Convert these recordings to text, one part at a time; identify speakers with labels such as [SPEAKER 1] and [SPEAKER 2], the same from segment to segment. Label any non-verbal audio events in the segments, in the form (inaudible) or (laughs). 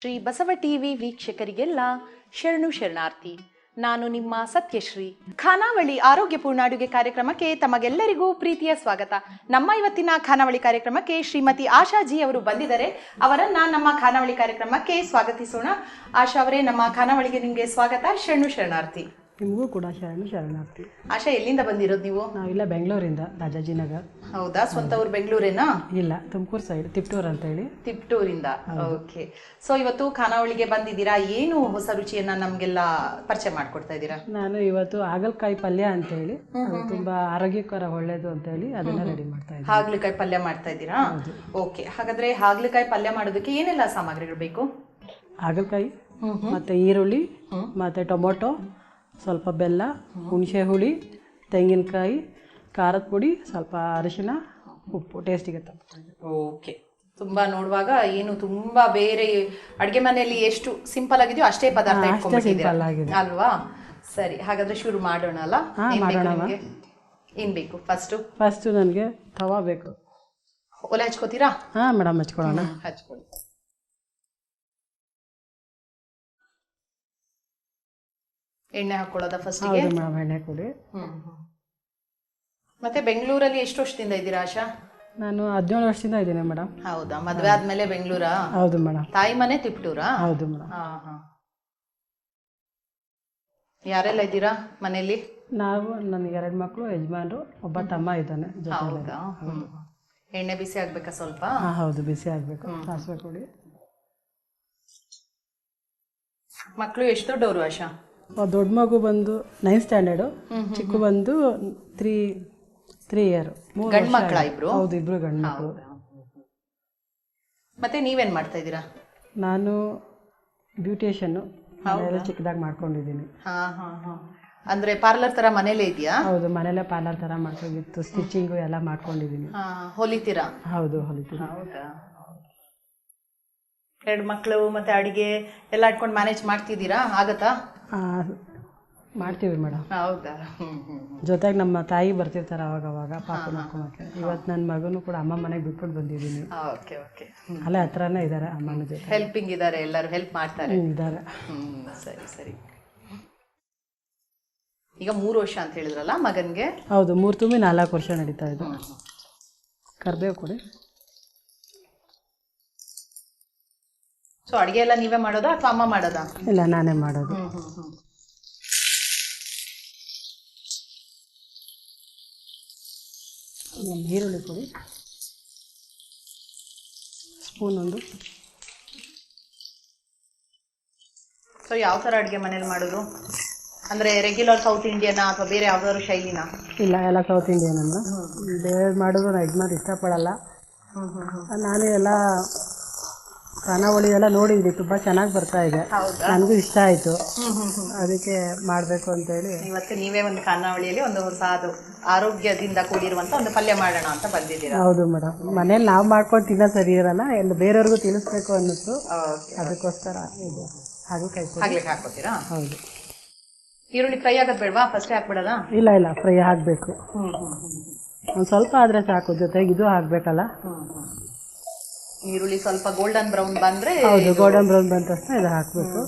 [SPEAKER 1] Shri Basava TV ವೀಕ್ಷಕರಿಗೆಲ್ಲ ಶರಣು ಶರಣಾರ್ಥಿ. ನಾನು ನಿಮ್ಮ ಸತ್ಯಶ್ರೀ. ಖಾನಾವಳಿ ಆರೋಗ್ಯಪೂರ್ಣ ಅಡುಗೆ ಕಾರ್ಯಕ್ರಮಕ್ಕೆ ತಮಗೆಲ್ಲರಿಗೂ ಪ್ರೀತಿಯ ಸ್ವಾಗತ. ನಮ್ಮ ಇವತ್ತಿನ ಖಾನಾವಳಿ ಕಾರ್ಯಕ್ರಮಕ್ಕೆ ಶ್ರೀಮತಿ ಆಶಾಜಿ ಅವರು ಬಂದಿದ್ದಾರೆ. ಅವರನ್ನ ನಮ್ಮ ಖಾನಾವಳಿ ಕಾರ್ಯಕ್ರಮಕ್ಕೆ ಸ್ವಾಗತಿಸೋಣ. ಆಶಾ ಅವರೇ ನಮ್ಮ ಖಾನಾವಳಿಗೆ ನಿಮಗೆ ಸ್ವಾಗತ. ಶರಣು ಶರಣಾರ್ಥಿ.
[SPEAKER 2] ನಿಮಗೂ ಕೂಡ ಶರಣು ಶರಣಾರ್ಥಿ.
[SPEAKER 1] ಆಶಾ ಎಲ್ಲಿಂದ ಬಂದಿರೋದು ನೀವು?
[SPEAKER 2] ನಾವಿಲ್ಲ ಬೆಂಗಳೂರಿಂದ ರಾಜಾಜಿನಗರ್
[SPEAKER 1] ಹೌದಾ? ಸ್ವಂತ ಊರು ಬೆಂಗಳೂರೇನಾ?
[SPEAKER 2] ಇಲ್ಲ ತುಮಕೂರು ಸೈಡ್ ತಿಪ್ಟೂರ್ ಅಂತ ಹೇಳಿ
[SPEAKER 1] ತಿಪ್ಟೂರಿಂದ ಓಕೆ. ಸೊ ಇವತ್ತು ಖಾನಾವಳಿಗೆ ಬಂದಿದ್ದೀರಾ? ಏನು ಹೊಸ ರುಚಿಯನ್ನ ನಮ್ಗೆಲ್ಲ ಪರಿಚಯ ಮಾಡ್ಕೊಡ್ತಾ ಇದ್ದೀರಾ?
[SPEAKER 2] ನಾನು ಇವತ್ತು ಹಾಗಲಕಾಯಿ ಪಲ್ಯ ಅಂತ ಹೇಳಿ ತುಂಬಾ ಆರೋಗ್ಯಕರ ಒಳ್ಳೇದು ಅಂತ ಹೇಳಿ ಅದನ್ನ ರೆಡಿ ಮಾಡ್ತಾ ಇದ್ದೀನಿ.
[SPEAKER 1] ಹಾಗಲಕಾಯಿ ಪಲ್ಯ ಮಾಡ್ತಾ ಇದ್ದೀರಾ? ಓಕೆ. ಹಾಗಾದ್ರೆ ಹಾಗಲಕಾಯಿ ಪಲ್ಯ ಮಾಡೋದಕ್ಕೆ ಏನೆಲ್ಲ ಸಾಮಗ್ರಿಗಳು ಬೇಕು?
[SPEAKER 2] ಹಾಗಲಕಾಯಿ ಮತ್ತೆ ಈರುಳ್ಳಿ ಮತ್ತೆ ಟೊಮೊಟೊ ಸ್ವಲ್ಪ ಬೆಲ್ಲ ಹುಣಸೆ ಹುಳಿ ತೆಂಗಿನಕಾಯಿ ಖಾರದ ಪುಡಿ ಸ್ವಲ್ಪ ಅರಿಶಿನ ಉಪ್ಪು ಟೇಸ್ಟಿಗೆ ತಪ್ಪು
[SPEAKER 1] ಓಕೆ ತುಂಬಾ ನೋಡುವಾಗ ಏನು ತುಂಬಾ ಬೇರೆ ಅಡುಗೆ ಮನೆಯಲ್ಲಿ ಎಷ್ಟು ಸಿಂಪಲ್ ಆಗಿದೆಯೋ ಅಷ್ಟೇ ಪದಾರ್ಥ ಇಟ್ಕೊಂಡಿದ್ದೀರಾ?
[SPEAKER 2] simple ಆಗಿದೆ.
[SPEAKER 1] ಅಲ್ವಾ? ಸರಿ ಹಾಗಾದ್ರೆ ಶುರು ಮಾಡೋಣ ಅಲ್ಲ?
[SPEAKER 2] ಹಾ,
[SPEAKER 1] ಏನ್ ಬೇಕು? ನಿಮ್ಗೆ? ಏನ್ ಬೇಕು? ಫಸ್ಟ್
[SPEAKER 2] ಫಸ್ಟು ನನಗೆ ತವಾ ಬೇಕು.
[SPEAKER 1] ಒಲೆ ಹಚ್ಕೋತೀರಾ?
[SPEAKER 2] ಹಾ ಮೇಡಮ್ ಹಚ್ಕೊಳ್ಳೋಣ.
[SPEAKER 1] ಹಚ್ಕೊಳ್ಳಿ. ಎಣ್ಣೆ ಹಾಕೊಳ್ಳೋದ ಫಸ್ಟಿಗೆ
[SPEAKER 2] ಹೌದು ಮೇಡಮ್ ಎಣ್ಣೆ ಕೊಡಿ
[SPEAKER 1] ಮತ್ತೆ ಬೆಂಗಳೂರಲ್ಲಿ ಎಷ್ಟು ವರ್ಷದಿಂದ ಇದ್ದೀರಾ ಆಶಾ?
[SPEAKER 2] ನಾನು ಹದಿನೇಳು ವರ್ಷದಿಂದ ಇದ್ದೀನಿ ಮೇಡಮ್.
[SPEAKER 1] ಹೌದಾ? ಮದುವೆ ಆದ್ಮೇಲೆ ಬೆಂಗಳೂರಾ?
[SPEAKER 2] ಹೌದು ಮೇಡಮ್.
[SPEAKER 1] ತಾಯಿ ಮನೆ ತಿಪ್ಟೂರಾ?
[SPEAKER 2] ಹೌದು ಮೇಡಮ್.
[SPEAKER 1] ಹಾ ಹಾ. ಯಾರೆಲ್ಲ ಇದ್ದೀರಾ ಮನೆಯಲ್ಲಿ?
[SPEAKER 2] ನಾವು ನನಗೆ ಎರಡು ಮಕ್ಕಳು ಯಜಮಾನ್ರು ಒಬ್ಬ ತಮ್ಮ ಇದ್ದಾನೆ ಜೊತೆ
[SPEAKER 1] ಹೌದಾ? ಹ್ಮ್. ಎಣ್ಣೆ ಬಿಸಿ ಆಗ್ಬೇಕಾ ಸ್ವಲ್ಪ?
[SPEAKER 2] ಹಾಂ ಹೌದು ಬಿಸಿ ಆಗಬೇಕು. ಸಾಸಿವೆ ಕೊಡಿ.
[SPEAKER 1] ಮಕ್ಕಳು ಎಷ್ಟು ದೊಡ್ಡವರು ಆಶಾ?
[SPEAKER 2] ದೊಡ್ಡ ಮಗು ಬಂದು ನೈನ್ತ್ ಸ್ಟ್ಯಾಂಡರ್ಡು ಚಿಕ್ಕ ಬಂದು ತ್ರೀ ತ್ರೀ ಇಯರ್
[SPEAKER 1] ಗಂಡ್ ಮಕ್ಕಳ ಇಬ್ರು?
[SPEAKER 2] ಹೌದು ಇಬ್ರು ಗಂಡು ಮಕ್ಕಳು
[SPEAKER 1] ಮತ್ತೆ ನೀವೇನ್ ಮಾಡ್ತಾ ಇದ್ದೀರಾ?
[SPEAKER 2] ನಾನು ಬ್ಯೂಟಿಷಿಯನ್ನು ಮನೆಯಲ್ಲೇ ಚಿಕ್ಕದಾಗಿ ಮಾಡ್ಕೊಂಡಿದ್ದೀನಿ.
[SPEAKER 1] ಹಾ ಹಾ ಹಾ. ಅಂದ್ರೆ ಪಾರ್ಲರ್ ತರ ಮನೇಲೇ ಇದೆಯಾ
[SPEAKER 2] ಹೌದು ಮನೆಯಲ್ಲೇ ಪಾರ್ಲರ್ ಥರ ಮಾಡ್ಕೊಂಡಿತ್ತು ಸ್ಟಿಚಿಂಗು ಎಲ್ಲ ಮಾಡ್ಕೊಂಡಿದ್ದೀನಿ.
[SPEAKER 1] ಹೊಲಿತೀರಾ?
[SPEAKER 2] ಹೌದು ಹೊಲಿತೀನಿ
[SPEAKER 1] ಹೌದಾ? ಎರಡು ಮಕ್ಕಳು ಮತ್ತೆ ಅಡಿಗೆ ಎಲ್ಲ ಇಟ್ಕೊಂಡು ಮ್ಯಾನೇಜ್ ಮಾಡ್ತಿದ್ದೀರಾ? ಆಗತ್ತಾ?
[SPEAKER 2] ಆ, ಮಾಡ್ತೀವಿ ಮೇಡಮ್.
[SPEAKER 1] ಹೌದಾ?
[SPEAKER 2] ಜೊತೆಗೆ ನಮ್ಮ ತಾಯಿ ಬರ್ತಿರ್ತಾರೆ ಅವಾಗ ಅವಾಗ ಪಾಪ ನೋಡ್ಕೊಳಕ್ಕೆ. ಇವತ್ತು ನನ್ನ ಮಗನೂ ಕೂಡ ಅಮ್ಮ ಮನೆಗೆ ಬಿಟ್ಬಿಟ್ಟು ಬಂದಿದ್ದೀನಿ.
[SPEAKER 1] Okay okay.
[SPEAKER 2] ಅಲ್ಲೇ ಹತ್ರನೇ ಇದ್ದಾರೆ ಅಮ್ಮನ ಜೊತೆ.
[SPEAKER 1] ಹೆಲ್ಪಿಂಗ್ ಇದ್ದಾರೆ ಎಲ್ಲರೂ ಹೆಲ್ಪ್ ಮಾಡ್ತಾರೆ.
[SPEAKER 2] ಇದ್ದಾರೆ
[SPEAKER 1] ಸರಿ ಸರಿ. ಈಗ ಮೂರು ವರ್ಷ ಅಂತ ಹೇಳಿದ್ರಲ್ಲ ಮಗನಿಗೆ?
[SPEAKER 2] ಹೌದು ಮೂರು ತುಂಬಿ ನಾಲ್ಕು ವರ್ಷ ನಡೀತಾ ಇದೆ. ಕರ್ಬೇವು ಕೊಡಿ.
[SPEAKER 1] ಸೊ ಅಡಿಗೆ ಎಲ್ಲ ನೀವೇ ಮಾಡೋದಾ ಅಥವಾ ಅಮ್ಮ ಮಾಡೋದಾ?
[SPEAKER 2] ಇಲ್ಲ ನಾನೇ ಮಾಡೋದು. ಒಂದು ಈರುಳ್ಳಿ ಪುಡಿ ಸ್ಪೂನ್ ಒಂದು.
[SPEAKER 1] ಸೊ ಯಾವ ಥರ ಅಡುಗೆ ಮನೇಲಿ ಮಾಡೋದು? ಅಂದ್ರೆ ರೆಗ್ಯುಲರ್ ಸೌತ್ ಇಂಡಿಯನ್ ಅಥವಾ ಬೇರೆ ಯಾವ್ದಾದ್ರು ಶೈಲಿನ?
[SPEAKER 2] ಇಲ್ಲ ಎಲ್ಲ ಸೌತ್ ಇಂಡಿಯನ್ ಅಂದ್ರೆ. ಬೇರೆ ಮಾಡೋದು ನಾನು ಯಜಮಾನ್ ಇಷ್ಟಪಡಲ್ಲ. ನಾನು ಎಲ್ಲ ಖಾನಾವಳಿ ಎಲ್ಲ ನೋಡಿದ್ವಿ ತುಂಬಾ ಚೆನ್ನಾಗಿ ಬರ್ತಾ ಇದೆ. ನನಗೂ ಇಷ್ಟ ಆಯ್ತು. ಅದಕ್ಕೆ ಮಾಡಬೇಕು ಅಂತೇಳಿ
[SPEAKER 1] ಇವತ್ತು ನೀವೇ ಒಂದು ಖಾನಾವಳಿಯಲ್ಲಿ ಒಂದು ಹೊಸ ಅದು ಆರೋಗ್ಯದಿಂದ ಕೂಡಿರುವಂತ ಒಂದು ಪಲ್ಯ ಮಾಡೋಣ ಅಂತ ಬಂದಿದ್ದೀರಾ?
[SPEAKER 2] ಹೌದು ಮೇಡಮ್ ಮನೇಲಿ ನಾವು ಮಾಡ್ಕೊಂಡು ತಿನ್ನೋ ಸರಿ ಇರಲ್ಲ. ಎಲ್ಲ ಬೇರೆಯವ್ರಿಗೂ ತಿಳಿಸ್ಬೇಕು ಅನ್ನಿಸ್ತು ಅದಕ್ಕೋಸ್ಕರ ಇದು ಹಾಗೆ
[SPEAKER 1] ಹಾಕ್ಲಿಕ್ಕೆ ಹಾಕೋತೀರಾ
[SPEAKER 2] ಹೌದು.
[SPEAKER 1] ಈರುಳ್ಳಿ ಫ್ರೈ ಆಗೋದು ಬೇಡವಾ? ಫಸ್ಟೇ ಹಾಕ್ಬಿಡೋದಾ?
[SPEAKER 2] ಇಲ್ಲ ಇಲ್ಲ. ಫ್ರೈ ಆಗಬೇಕು. ಒಂದು ಸ್ವಲ್ಪ ಆದರೆ ಸಾಕು. ಜೊತೆಗೆ ಇದು ಹಾಕಬೇಕಲ್ಲ.
[SPEAKER 1] ಈರುಳ್ಳಿ ಸ್ವಲ್ಪ ಗೋಲ್ಡನ್ ಬ್ರೌನ್ ಬಂದ್ರೆ
[SPEAKER 2] ಹೌದು ಗೋಲ್ಡನ್ ಬ್ರೌನ್ ಬಂದ ತಕ್ಷಣ ಇದು ಹಾಕಬೇಕು.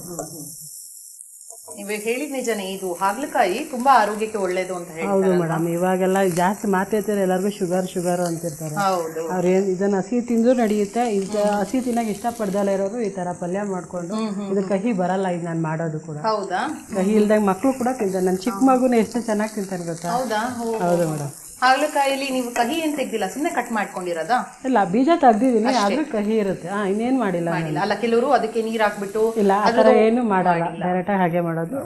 [SPEAKER 1] ನೀವು ಹೇಳಿದ ನಿಜನೇ ಇದು ಹಾಗಲಕಾಯಿ ತುಂಬಾ ಆರೋಗ್ಯಕ್ಕೆ ಒಳ್ಳೇದು ಅಂತ ಹೇಳ್ತಾರೆ
[SPEAKER 2] ಹೌದು ಮೇಡಮ್ ಇವಾಗೆಲ್ಲ ಜಾಸ್ತಿ ಮಾತಾಡ್ತಾರೆ ಎಲ್ಲರಿಗೂ ಶುಗರ್ ಶುಗರ್ ಅಂತಿರ್ತಾರೆ
[SPEAKER 1] ಹೌದು.
[SPEAKER 2] ಅವ್ರು ಏನು ಇದನ್ನ ಹಸಿ ತಿಂದು ನಡೆಯುತ್ತೆ ಇದು ಹಸಿ ತಿನ್ನಕ್ಕೆ ಇಷ್ಟಪಡ್ದಲ್ಲ ಇರೋರು ಈ ತರ ಪಲ್ಯ ಮಾಡ್ಕೊಂಡು ಇದು ಕಹಿ ಬರಲ್ಲ ಇದು ನಾನು ಮಾಡೋದು ಕೂಡ.
[SPEAKER 1] ಹೌದಾ?
[SPEAKER 2] ಕಹಿ ಇಲ್ದಾಗ ಮಕ್ಕಳು ಕೂಡ ತಿಂತಾರೆ. ನನ್ನ ಚಿಕ್ಕ ಮಗುನ ಎಷ್ಟು ಚೆನ್ನಾಗಿ ತಿಂತಾನೆ ಗೊತ್ತಾ?
[SPEAKER 1] ಹೌದಾ?
[SPEAKER 2] ಹೌದು ಮೇಡಮ್
[SPEAKER 1] ಹಾಗಲಕಾಯಲ್ಲಿ ನೀವು ಕಹಿ ಏನ್ ತೆಗ್ದಿಲ್ಲ? ಸುಮ್ಮನೆ ಕಟ್ ಮಾಡ್ಕೊಂಡಿರೋದಾ?
[SPEAKER 2] ಇಲ್ಲ ಬೀಜ ತೆಗ್ದಿದ್ದೀನಿ ಆದ್ರೂ ಕಹಿ ಇರುತ್ತೆ. ಹಾ ಇನ್ನೇನು ಮಾಡಿಲ್ಲ.
[SPEAKER 1] ಮಾಡಿಲ್ಲ. ಅಲ್ಲ ಕೆಲವರು ಅದಕ್ಕೆ ನೀರ್ ಹಾಕ್ಬಿಟ್ಟು
[SPEAKER 2] ಇಲ್ಲ ಆ ಥರ ಏನು ಮಾಡಲ್ಲ. ಡೈರೆಕ್ಟಾಗಿ ಹಾಗೆ ಮಾಡೋದು.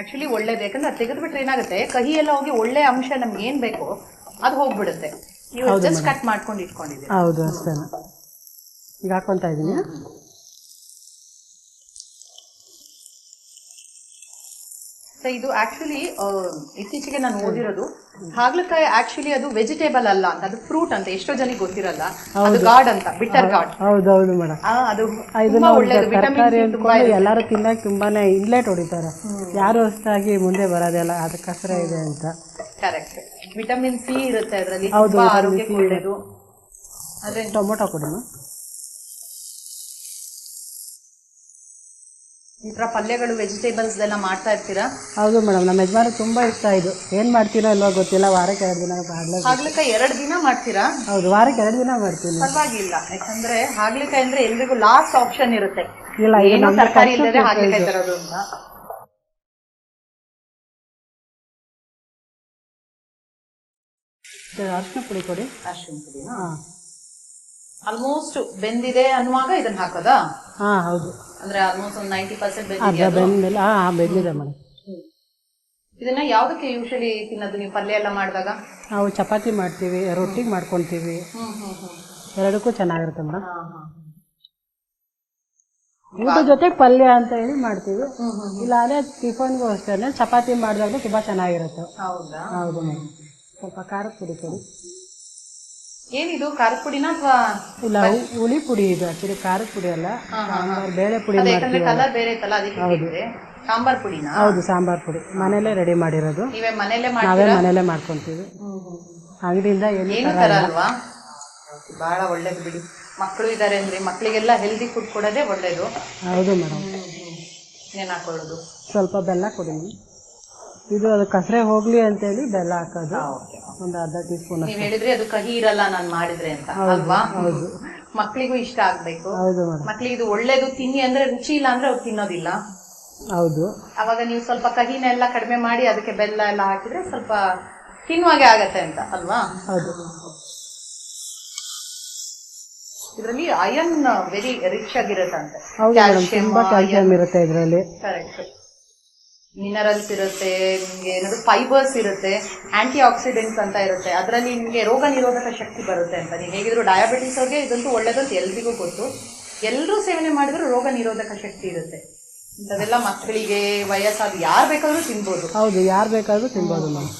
[SPEAKER 1] ಆಕ್ಚುಲಿ ಒಳ್ಳೇದು ಯಾಕಂದ್ರೆ ಅದು ತೆಗೆದ್ಬಿಟ್ರೆ ಏನಾಗುತ್ತೆ? ಕಹಿ ಎಲ್ಲ ಹೋಗಿ ಒಳ್ಳೆ ಅಂಶ ನಮ್ಗೆ ಏನ್ ಬೇಕು ಅದು ಹೋಗ್ಬಿಡುತ್ತೆ. ನೀವು ಜಸ್ಟ್ ಕಟ್ ಮಾಡ್ಕೊಂಡು ಇಟ್ಕೊಂಡಿದ್ದೀರಿ?
[SPEAKER 2] ಹೌದು ಅಷ್ಟೇ ಈಗ ಹಾಕ್ಕೊತಾ ಇದ್ದೀನಿ.
[SPEAKER 1] ಸೊ ಇದು ಆಕ್ಚುಲಿ ಇತ್ತೀಚೆಗೆ ನಾನು ಓದಿರೋದು. ಹಾಗಲಕಾಯಿ ಆಕ್ಚುಲಿ ಅದು ವೆಜಿಟೇಬಲ್ ಅಲ್ಲ ಅಂತ ಅದು ಫ್ರೂಟ್ ಅಂತ ಎಷ್ಟೋ ಜನಕ್ಕೆ ಗೊತ್ತಿರಲ್ಲ. ಅದು ಗಾರ್ಡ್ ಅಂತ ಬಿಟರ್ ಗಾರ್ಡ್
[SPEAKER 2] ಹೌದು ಹೌದು ಮೇಡಮ್.
[SPEAKER 1] ಅದು ತುಂಬಾ ಒಳ್ಳೆಯದು ವಿಟಮಿನ್ ತುಂಬಾ
[SPEAKER 2] ಎಲ್ಲರೂ ತಿನ್ನಕ್ಕೆ ತುಂಬಾನೇ ಇನ್ಲೆಟ್ ಹೊಡಿತಾರೆ. ಯಾರು ಅಷ್ಟಾಗಿ ಮುಂದೆ ಬರೋದಿಲ್ಲ ಅದು ಕಸರ ಇದೆ ಅಂತ.
[SPEAKER 1] ಕರೆಕ್ಟ್ ವಿಟಮಿನ್ ಸಿ ಇರುತ್ತೆ ಅದರಲ್ಲಿ
[SPEAKER 2] ಹೌದು,
[SPEAKER 1] ತುಂಬಾ
[SPEAKER 2] vitamin
[SPEAKER 1] ಆರೋಗ್ಯಕ್ಕೆ ಒಳ್ಳೇದು. ಅದೇ
[SPEAKER 2] ಟೊಮೊಟೊ ಕೊಡಿ
[SPEAKER 1] ಈ ಥರ ಪಲ್ಯಗಳು ವೆಜಿಟೇಬಲ್ಸ್ ಎಲ್ಲ ಮಾಡ್ತಾ ಇರ್ತೀರಾ?
[SPEAKER 2] ಹೌದು ಮೇಡಮ್ ನಮ್ಮ ಯಜಮಾನ ತುಂಬಾ ಇಷ್ಟ ಇದು. ಏನು ಮಾಡ್ತೀರಾ ಅಲ್ವಾ ಗೊತ್ತಿಲ್ಲ ವಾರಕ್ಕೆ ಎರಡು ದಿನ ಮಾಡಲೇ
[SPEAKER 1] ಹಾಗಲಕಾಯಿ ಎರಡು ದಿನ ಮಾಡ್ತೀರಾ?
[SPEAKER 2] ಹೌದು ವಾರಕ್ಕೆ ಎರಡು ದಿನ ಮಾಡ್ತೀನಿ
[SPEAKER 1] ಪರವಾಗಿಲ್ಲ ಯಾಕಂದ್ರೆ ಹಾಗಲಕಾಯಿ ಅಂದ್ರೆ ಎಲ್ರಿಗೂ ಲಾಸ್ಟ್ ಆಪ್ಷನ್ ಇರುತ್ತೆ.
[SPEAKER 2] ಇಲ್ಲ
[SPEAKER 1] ಏನು ತರಕಾರಿ ಇಲ್ಲದೆ. ಹಾಗಲಕಾಯಿ ತರೋದು ಅಂತ.
[SPEAKER 2] ಅರಿಶಿನ ಪುಡಿ ಕೊಡಿ.
[SPEAKER 1] ಅರ್ಶಿನ ಪುಡಿ.
[SPEAKER 2] ಹಾಂ.
[SPEAKER 1] ಆಲ್ಮೋಸ್ಟ್ ಬೆಂದಿದೆ ಅನ್ನುವಾಗ ಇದನ್ನ ಹಾಕೋದಾ?
[SPEAKER 2] ಹಾ ಹೌದು.
[SPEAKER 1] ಅಂದ್ರೆ ಆಲ್ಮೋಸ್ಟ್ ಒಂದು ನೈಂಟಿ ಪರ್ಸೆಂಟ್
[SPEAKER 2] ಅರ್ಧ
[SPEAKER 1] ಬೆಂದಿದೆ.
[SPEAKER 2] ಬೆಂದ್ಮೇಲೆ ಹಾಂ ಬೆಂದಿದೆ ಮೇಡಮ್.
[SPEAKER 1] ಇದನ್ನ ಯಾವ್ದಕ್ಕೆ ಯೂಶಲಿ ತಿನ್ನೋದು ನೀವು ಪಲ್ಯ ಎಲ್ಲ ಮಾಡಿದಾಗ
[SPEAKER 2] ನಾವು ಚಪಾತಿ ಮಾಡ್ತೀವಿ ರೊಟ್ಟಿ ಮಾಡ್ಕೊತೀವಿ.
[SPEAKER 1] ಹ್ಮ್ ಹ್ಮ್ ಹ್ಮ್.
[SPEAKER 2] ಎರಡಕ್ಕೂ ಚೆನ್ನಾಗಿರುತ್ತೆ ಮೇಡಮ್.
[SPEAKER 1] ಹಾ, ಹಾ.
[SPEAKER 2] ಊಟದ ಜೊತೆ ಪಲ್ಯ ಅಂತ ಹೇಳಿ ಮಾಡ್ತೀವಿ.
[SPEAKER 1] ಹ್ಮ್ ಹ್ಮ್
[SPEAKER 2] ಇಲ್ಲ ಅದೇ ಟಿಫನ್ಗೂ ಅಷ್ಟೇ ಚಪಾತಿ ಮಾಡಿದಾಗ ತುಂಬ ಚೆನ್ನಾಗಿರುತ್ತೆ.
[SPEAKER 1] ಹೌದಾ?
[SPEAKER 2] ಹೌದು ಮೇಡಮ್. ಸ್ವಲ್ಪ ಖಾರ ಪುಡಿ ಕೊಡಿ.
[SPEAKER 1] ಏನಿದು? ಖಾರದ ಪುಡಿನ ಅಥವಾ
[SPEAKER 2] ಇಲ್ಲ ಹುಳಿ ಪುಡಿ ಇದು ಆಕ್ಚುಲಿ ಖಾರದ ಪುಡಿ ಅಲ್ಲ. ಸಾಂಬಾರ್ ಬೇಳೆ ಪುಡಿ
[SPEAKER 1] ಕಲರ್ ಬೇರೆ ಇತ್ತಲ್ಲ ಅದಕ್ಕೆ ಸಾಂಬಾರ್ ಪುಡಿನ?
[SPEAKER 2] ಹೌದು ಸಾಂಬಾರ್ ಪುಡಿ. ಮನೇಲೆ ರೆಡಿ ಮಾಡಿರೋದು.
[SPEAKER 1] ನೀವೇ ಮನೇಲೆ
[SPEAKER 2] ನಾವೇ ಮನೇಲೆ ಮಾಡ್ಕೊಂತೀವಿ. ಅಂಗಡಿಯಿಂದ ಏನು
[SPEAKER 1] ತರ ಅಲ್ವಾ? ಬಹಳ ಒಳ್ಳೇದು ಬಿಡಿ. ಮಕ್ಕಳು ಇದ್ದಾರೆ ಅಂದ್ರೆ ಮಕ್ಕಳಿಗೆಲ್ಲ ಹೆಲ್ದಿ ಫುಡ್ ಕೊಡೋದೇ ಒಳ್ಳೇದು.
[SPEAKER 2] ಹೌದು ಮೇಡಮ್
[SPEAKER 1] ಏನ್ ಹಾಕೊಳ್ಳೋದು?
[SPEAKER 2] ಸ್ವಲ್ಪ ಬೆಲ್ಲ ಕೊಡಿ. ಇದು ಅದು ಕಸರೆ ಹೋಗ್ಲಿ ಅಂತ ಹೇಳಿ ಬೆಲ್ಲ ಹಾಕೋದು. ಒಂದು ಅರ್ಧ ಟೀ ಸ್ಪೂನ್
[SPEAKER 1] ಹೇಳಿದ್ರೆ ಹೇಳಿದ್ರಿ ಅದು ಕಹಿ ಇರಲ್ಲ ನಾನು ಮಾಡಿದ್ರೆ ಅಂತ ಅಲ್ವಾ? ಮಕ್ಕಳಿಗೂ ಇಷ್ಟ ಆಗ್ಬೇಕು.
[SPEAKER 2] ಹೌದು ಮೇಡಮ್.
[SPEAKER 1] ಮಕ್ಳಿಗೆ ಇದು ಒಳ್ಳೇದು ತಿನ್ನಿ ಅಂದ್ರೆ ರುಚಿ ಇಲ್ಲ ಅಂದ್ರೆ ಅವ್ರು ತಿನ್ನೋದಿಲ್ಲ.
[SPEAKER 2] ಹೌದು.
[SPEAKER 1] ಅವಾಗ ನೀವು ಸ್ವಲ್ಪ ಕಹಿನೆಲ್ಲ ಕಡಿಮೆ ಮಾಡಿ ಅದಕ್ಕೆ ಬೆಲ್ಲ ಎಲ್ಲ ಹಾಕಿದ್ರೆ ಸ್ವಲ್ಪ ತಿನ್ನುವಾಗೆ ಆಗತ್ತೆ ಅಂತ ಅಲ್ವಾ?
[SPEAKER 2] ಹೌದು.
[SPEAKER 1] ಇದರಲ್ಲಿ ಅಯನ್ ವೆರಿ ರಿಚ್ ಆಗಿರುತ್ತಂತೆ.
[SPEAKER 2] ಹೌದು ಮೇಡಮ್ ತುಂಬಾ ಕ್ಯಾಲ್ಸಿಯಂ ಇರುತ್ತೆ ಇದರಲ್ಲಿ.
[SPEAKER 1] ಕರೆಕ್ಟ್ ಮಿನರಲ್ಸ್ ಇರುತ್ತೆ, ನಿಮ್ಗೆ ಏನಾದ್ರು ಫೈಬರ್ಸ್ ಇರುತ್ತೆ ಆಂಟಿ ಆಕ್ಸಿಡೆಂಟ್ಸ್ ಅಂತ ಇರುತ್ತೆ, ಅದರಲ್ಲಿ ನಿಮಗೆ ರೋಗ ನಿರೋಧಕ ಶಕ್ತಿ ಬರುತ್ತೆ ಅಂತ. ನೀವು ಹೇಗಿದ್ರು ಡಯಾಬಿಟಿಸ್ ಅವ್ರಿಗೆ ಇದಂತೂ ಒಳ್ಳೇದು ಅಂತ ಎಲ್ರಿಗೂ ಗೊತ್ತು. ಎಲ್ಲರೂ ಸೇವನೆ ಮಾಡಿದ್ರು ರೋಗ ನಿರೋಧಕ ಶಕ್ತಿ ಇರುತ್ತೆ. ಇಂಥದೆಲ್ಲ ಮಕ್ಕಳಿಗೆ ವಯಸ್ಸಾದ ಯಾರು ಬೇಕಾದ್ರೂ ತಿನ್ಬೋದು.
[SPEAKER 2] ಹೌದು, ಯಾರು ಬೇಕಾದ್ರೂ ತಿನ್ಬೋದು ಮ್ಯಾಮ್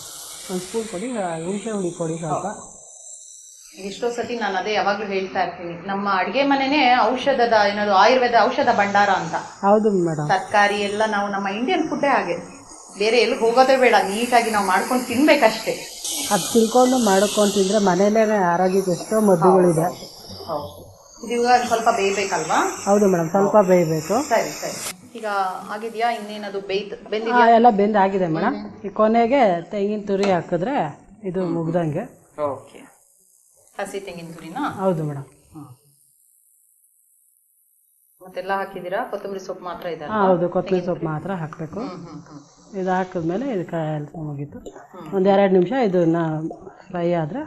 [SPEAKER 2] ಒಂದು ಸ್ಪೂನ್ ಕೊಡಿ ಹುಣಸೆ ಹುಳಿ ಕೊಡಿ, ಸ್ವಲ್ಪ.
[SPEAKER 1] ಎಷ್ಟೋ ಸತಿ ನಾನು ಅದೇ ಯಾವಾಗ್ಲೂ ಹೇಳ್ತಾ ಇರ್ತೀನಿ. ನಮ್ಮ ಅಡಿಗೆ ಮನೆನೇ ಔಷಧದ ಏನದು ಆಯುರ್ವೇದ ಔಷಧ ಭಂಡಾರ ಅಂತ.
[SPEAKER 2] ಹೌದು ಮೇಡಮ್.
[SPEAKER 1] ತರಕಾರಿ ಎಲ್ಲ ನಾವು ನಮ್ಮ ಇಂಡಿಯನ್ ಫುಡ್ಡೇ ಹಾಗೆ. ಬೇರೆ ಎಲ್ಲಿ ಹೋಗೋದೇ ಬೇಡ ನೀಟಾಗಿ ನಾವು ಮಾಡ್ಕೊಂಡು ತಿನ್ಬೇಕಷ್ಟೇ.
[SPEAKER 2] ಅದು ತಿಳ್ಕೊಂಡು ಮಾಡ್ಕೊಂಡು ತಿಂದ್ರೆ ಮನೇಲೇ ಆರೋಗ್ಯಕ್ಕೆ ಎಷ್ಟೋ ಮದ್ದುಗಳಿದೆ.
[SPEAKER 1] ಇದು ಇವಾಗ ಸ್ವಲ್ಪ ಬೇಯ್ಬೇಕಲ್ವಾ?
[SPEAKER 2] ಹೌದು ಮೇಡಮ್ ಸ್ವಲ್ಪ ಬೇಯಬೇಕು.
[SPEAKER 1] ಸರಿ ಸರಿ. ಈಗ ಆಗಿದೆಯಾ ಇನ್ನೇನದು ಬೇಯ್ತು ಬೆಂದಿದ್ಯಾ?
[SPEAKER 2] ಎಲ್ಲ ಬೆಂದಾಗಿದೆ ಮೇಡಮ್. ಈ ಕೊನೆಗೆ ತೆಂಗಿನ ತುರಿ ಹಾಕಿದ್ರೆ ಇದು ಮುಗ್ದಂಗೆ.
[SPEAKER 1] ಓಕೆ. ಹಸಿ ತೆಂಗಿನ ತುರಿನಾ?
[SPEAKER 2] ಹೌದು ಮೇಡಮ್
[SPEAKER 1] ಮತ್ತೆಲ್ಲ ಹಾಕಿದೀರಾ ಕೊತ್ತಂಬರಿ ಸೊಪ್ಪು ಮಾತ್ರ ಇದೆ
[SPEAKER 2] ಹಾಂ ಹೌದು. ಕೊತ್ತಂಬರಿ ಸೊಪ್ಪು ಮಾತ್ರ ಹಾಕಬೇಕು. ಇದು ಹಾಕಿದ್ಮೇಲೆ ಇದು ಕೆಲಸ ಮುಗೀತು ಒಂದು ಎರಡು ನಿಮಿಷ ಇದನ್ನ ಫ್ರೈ ಆದರೆ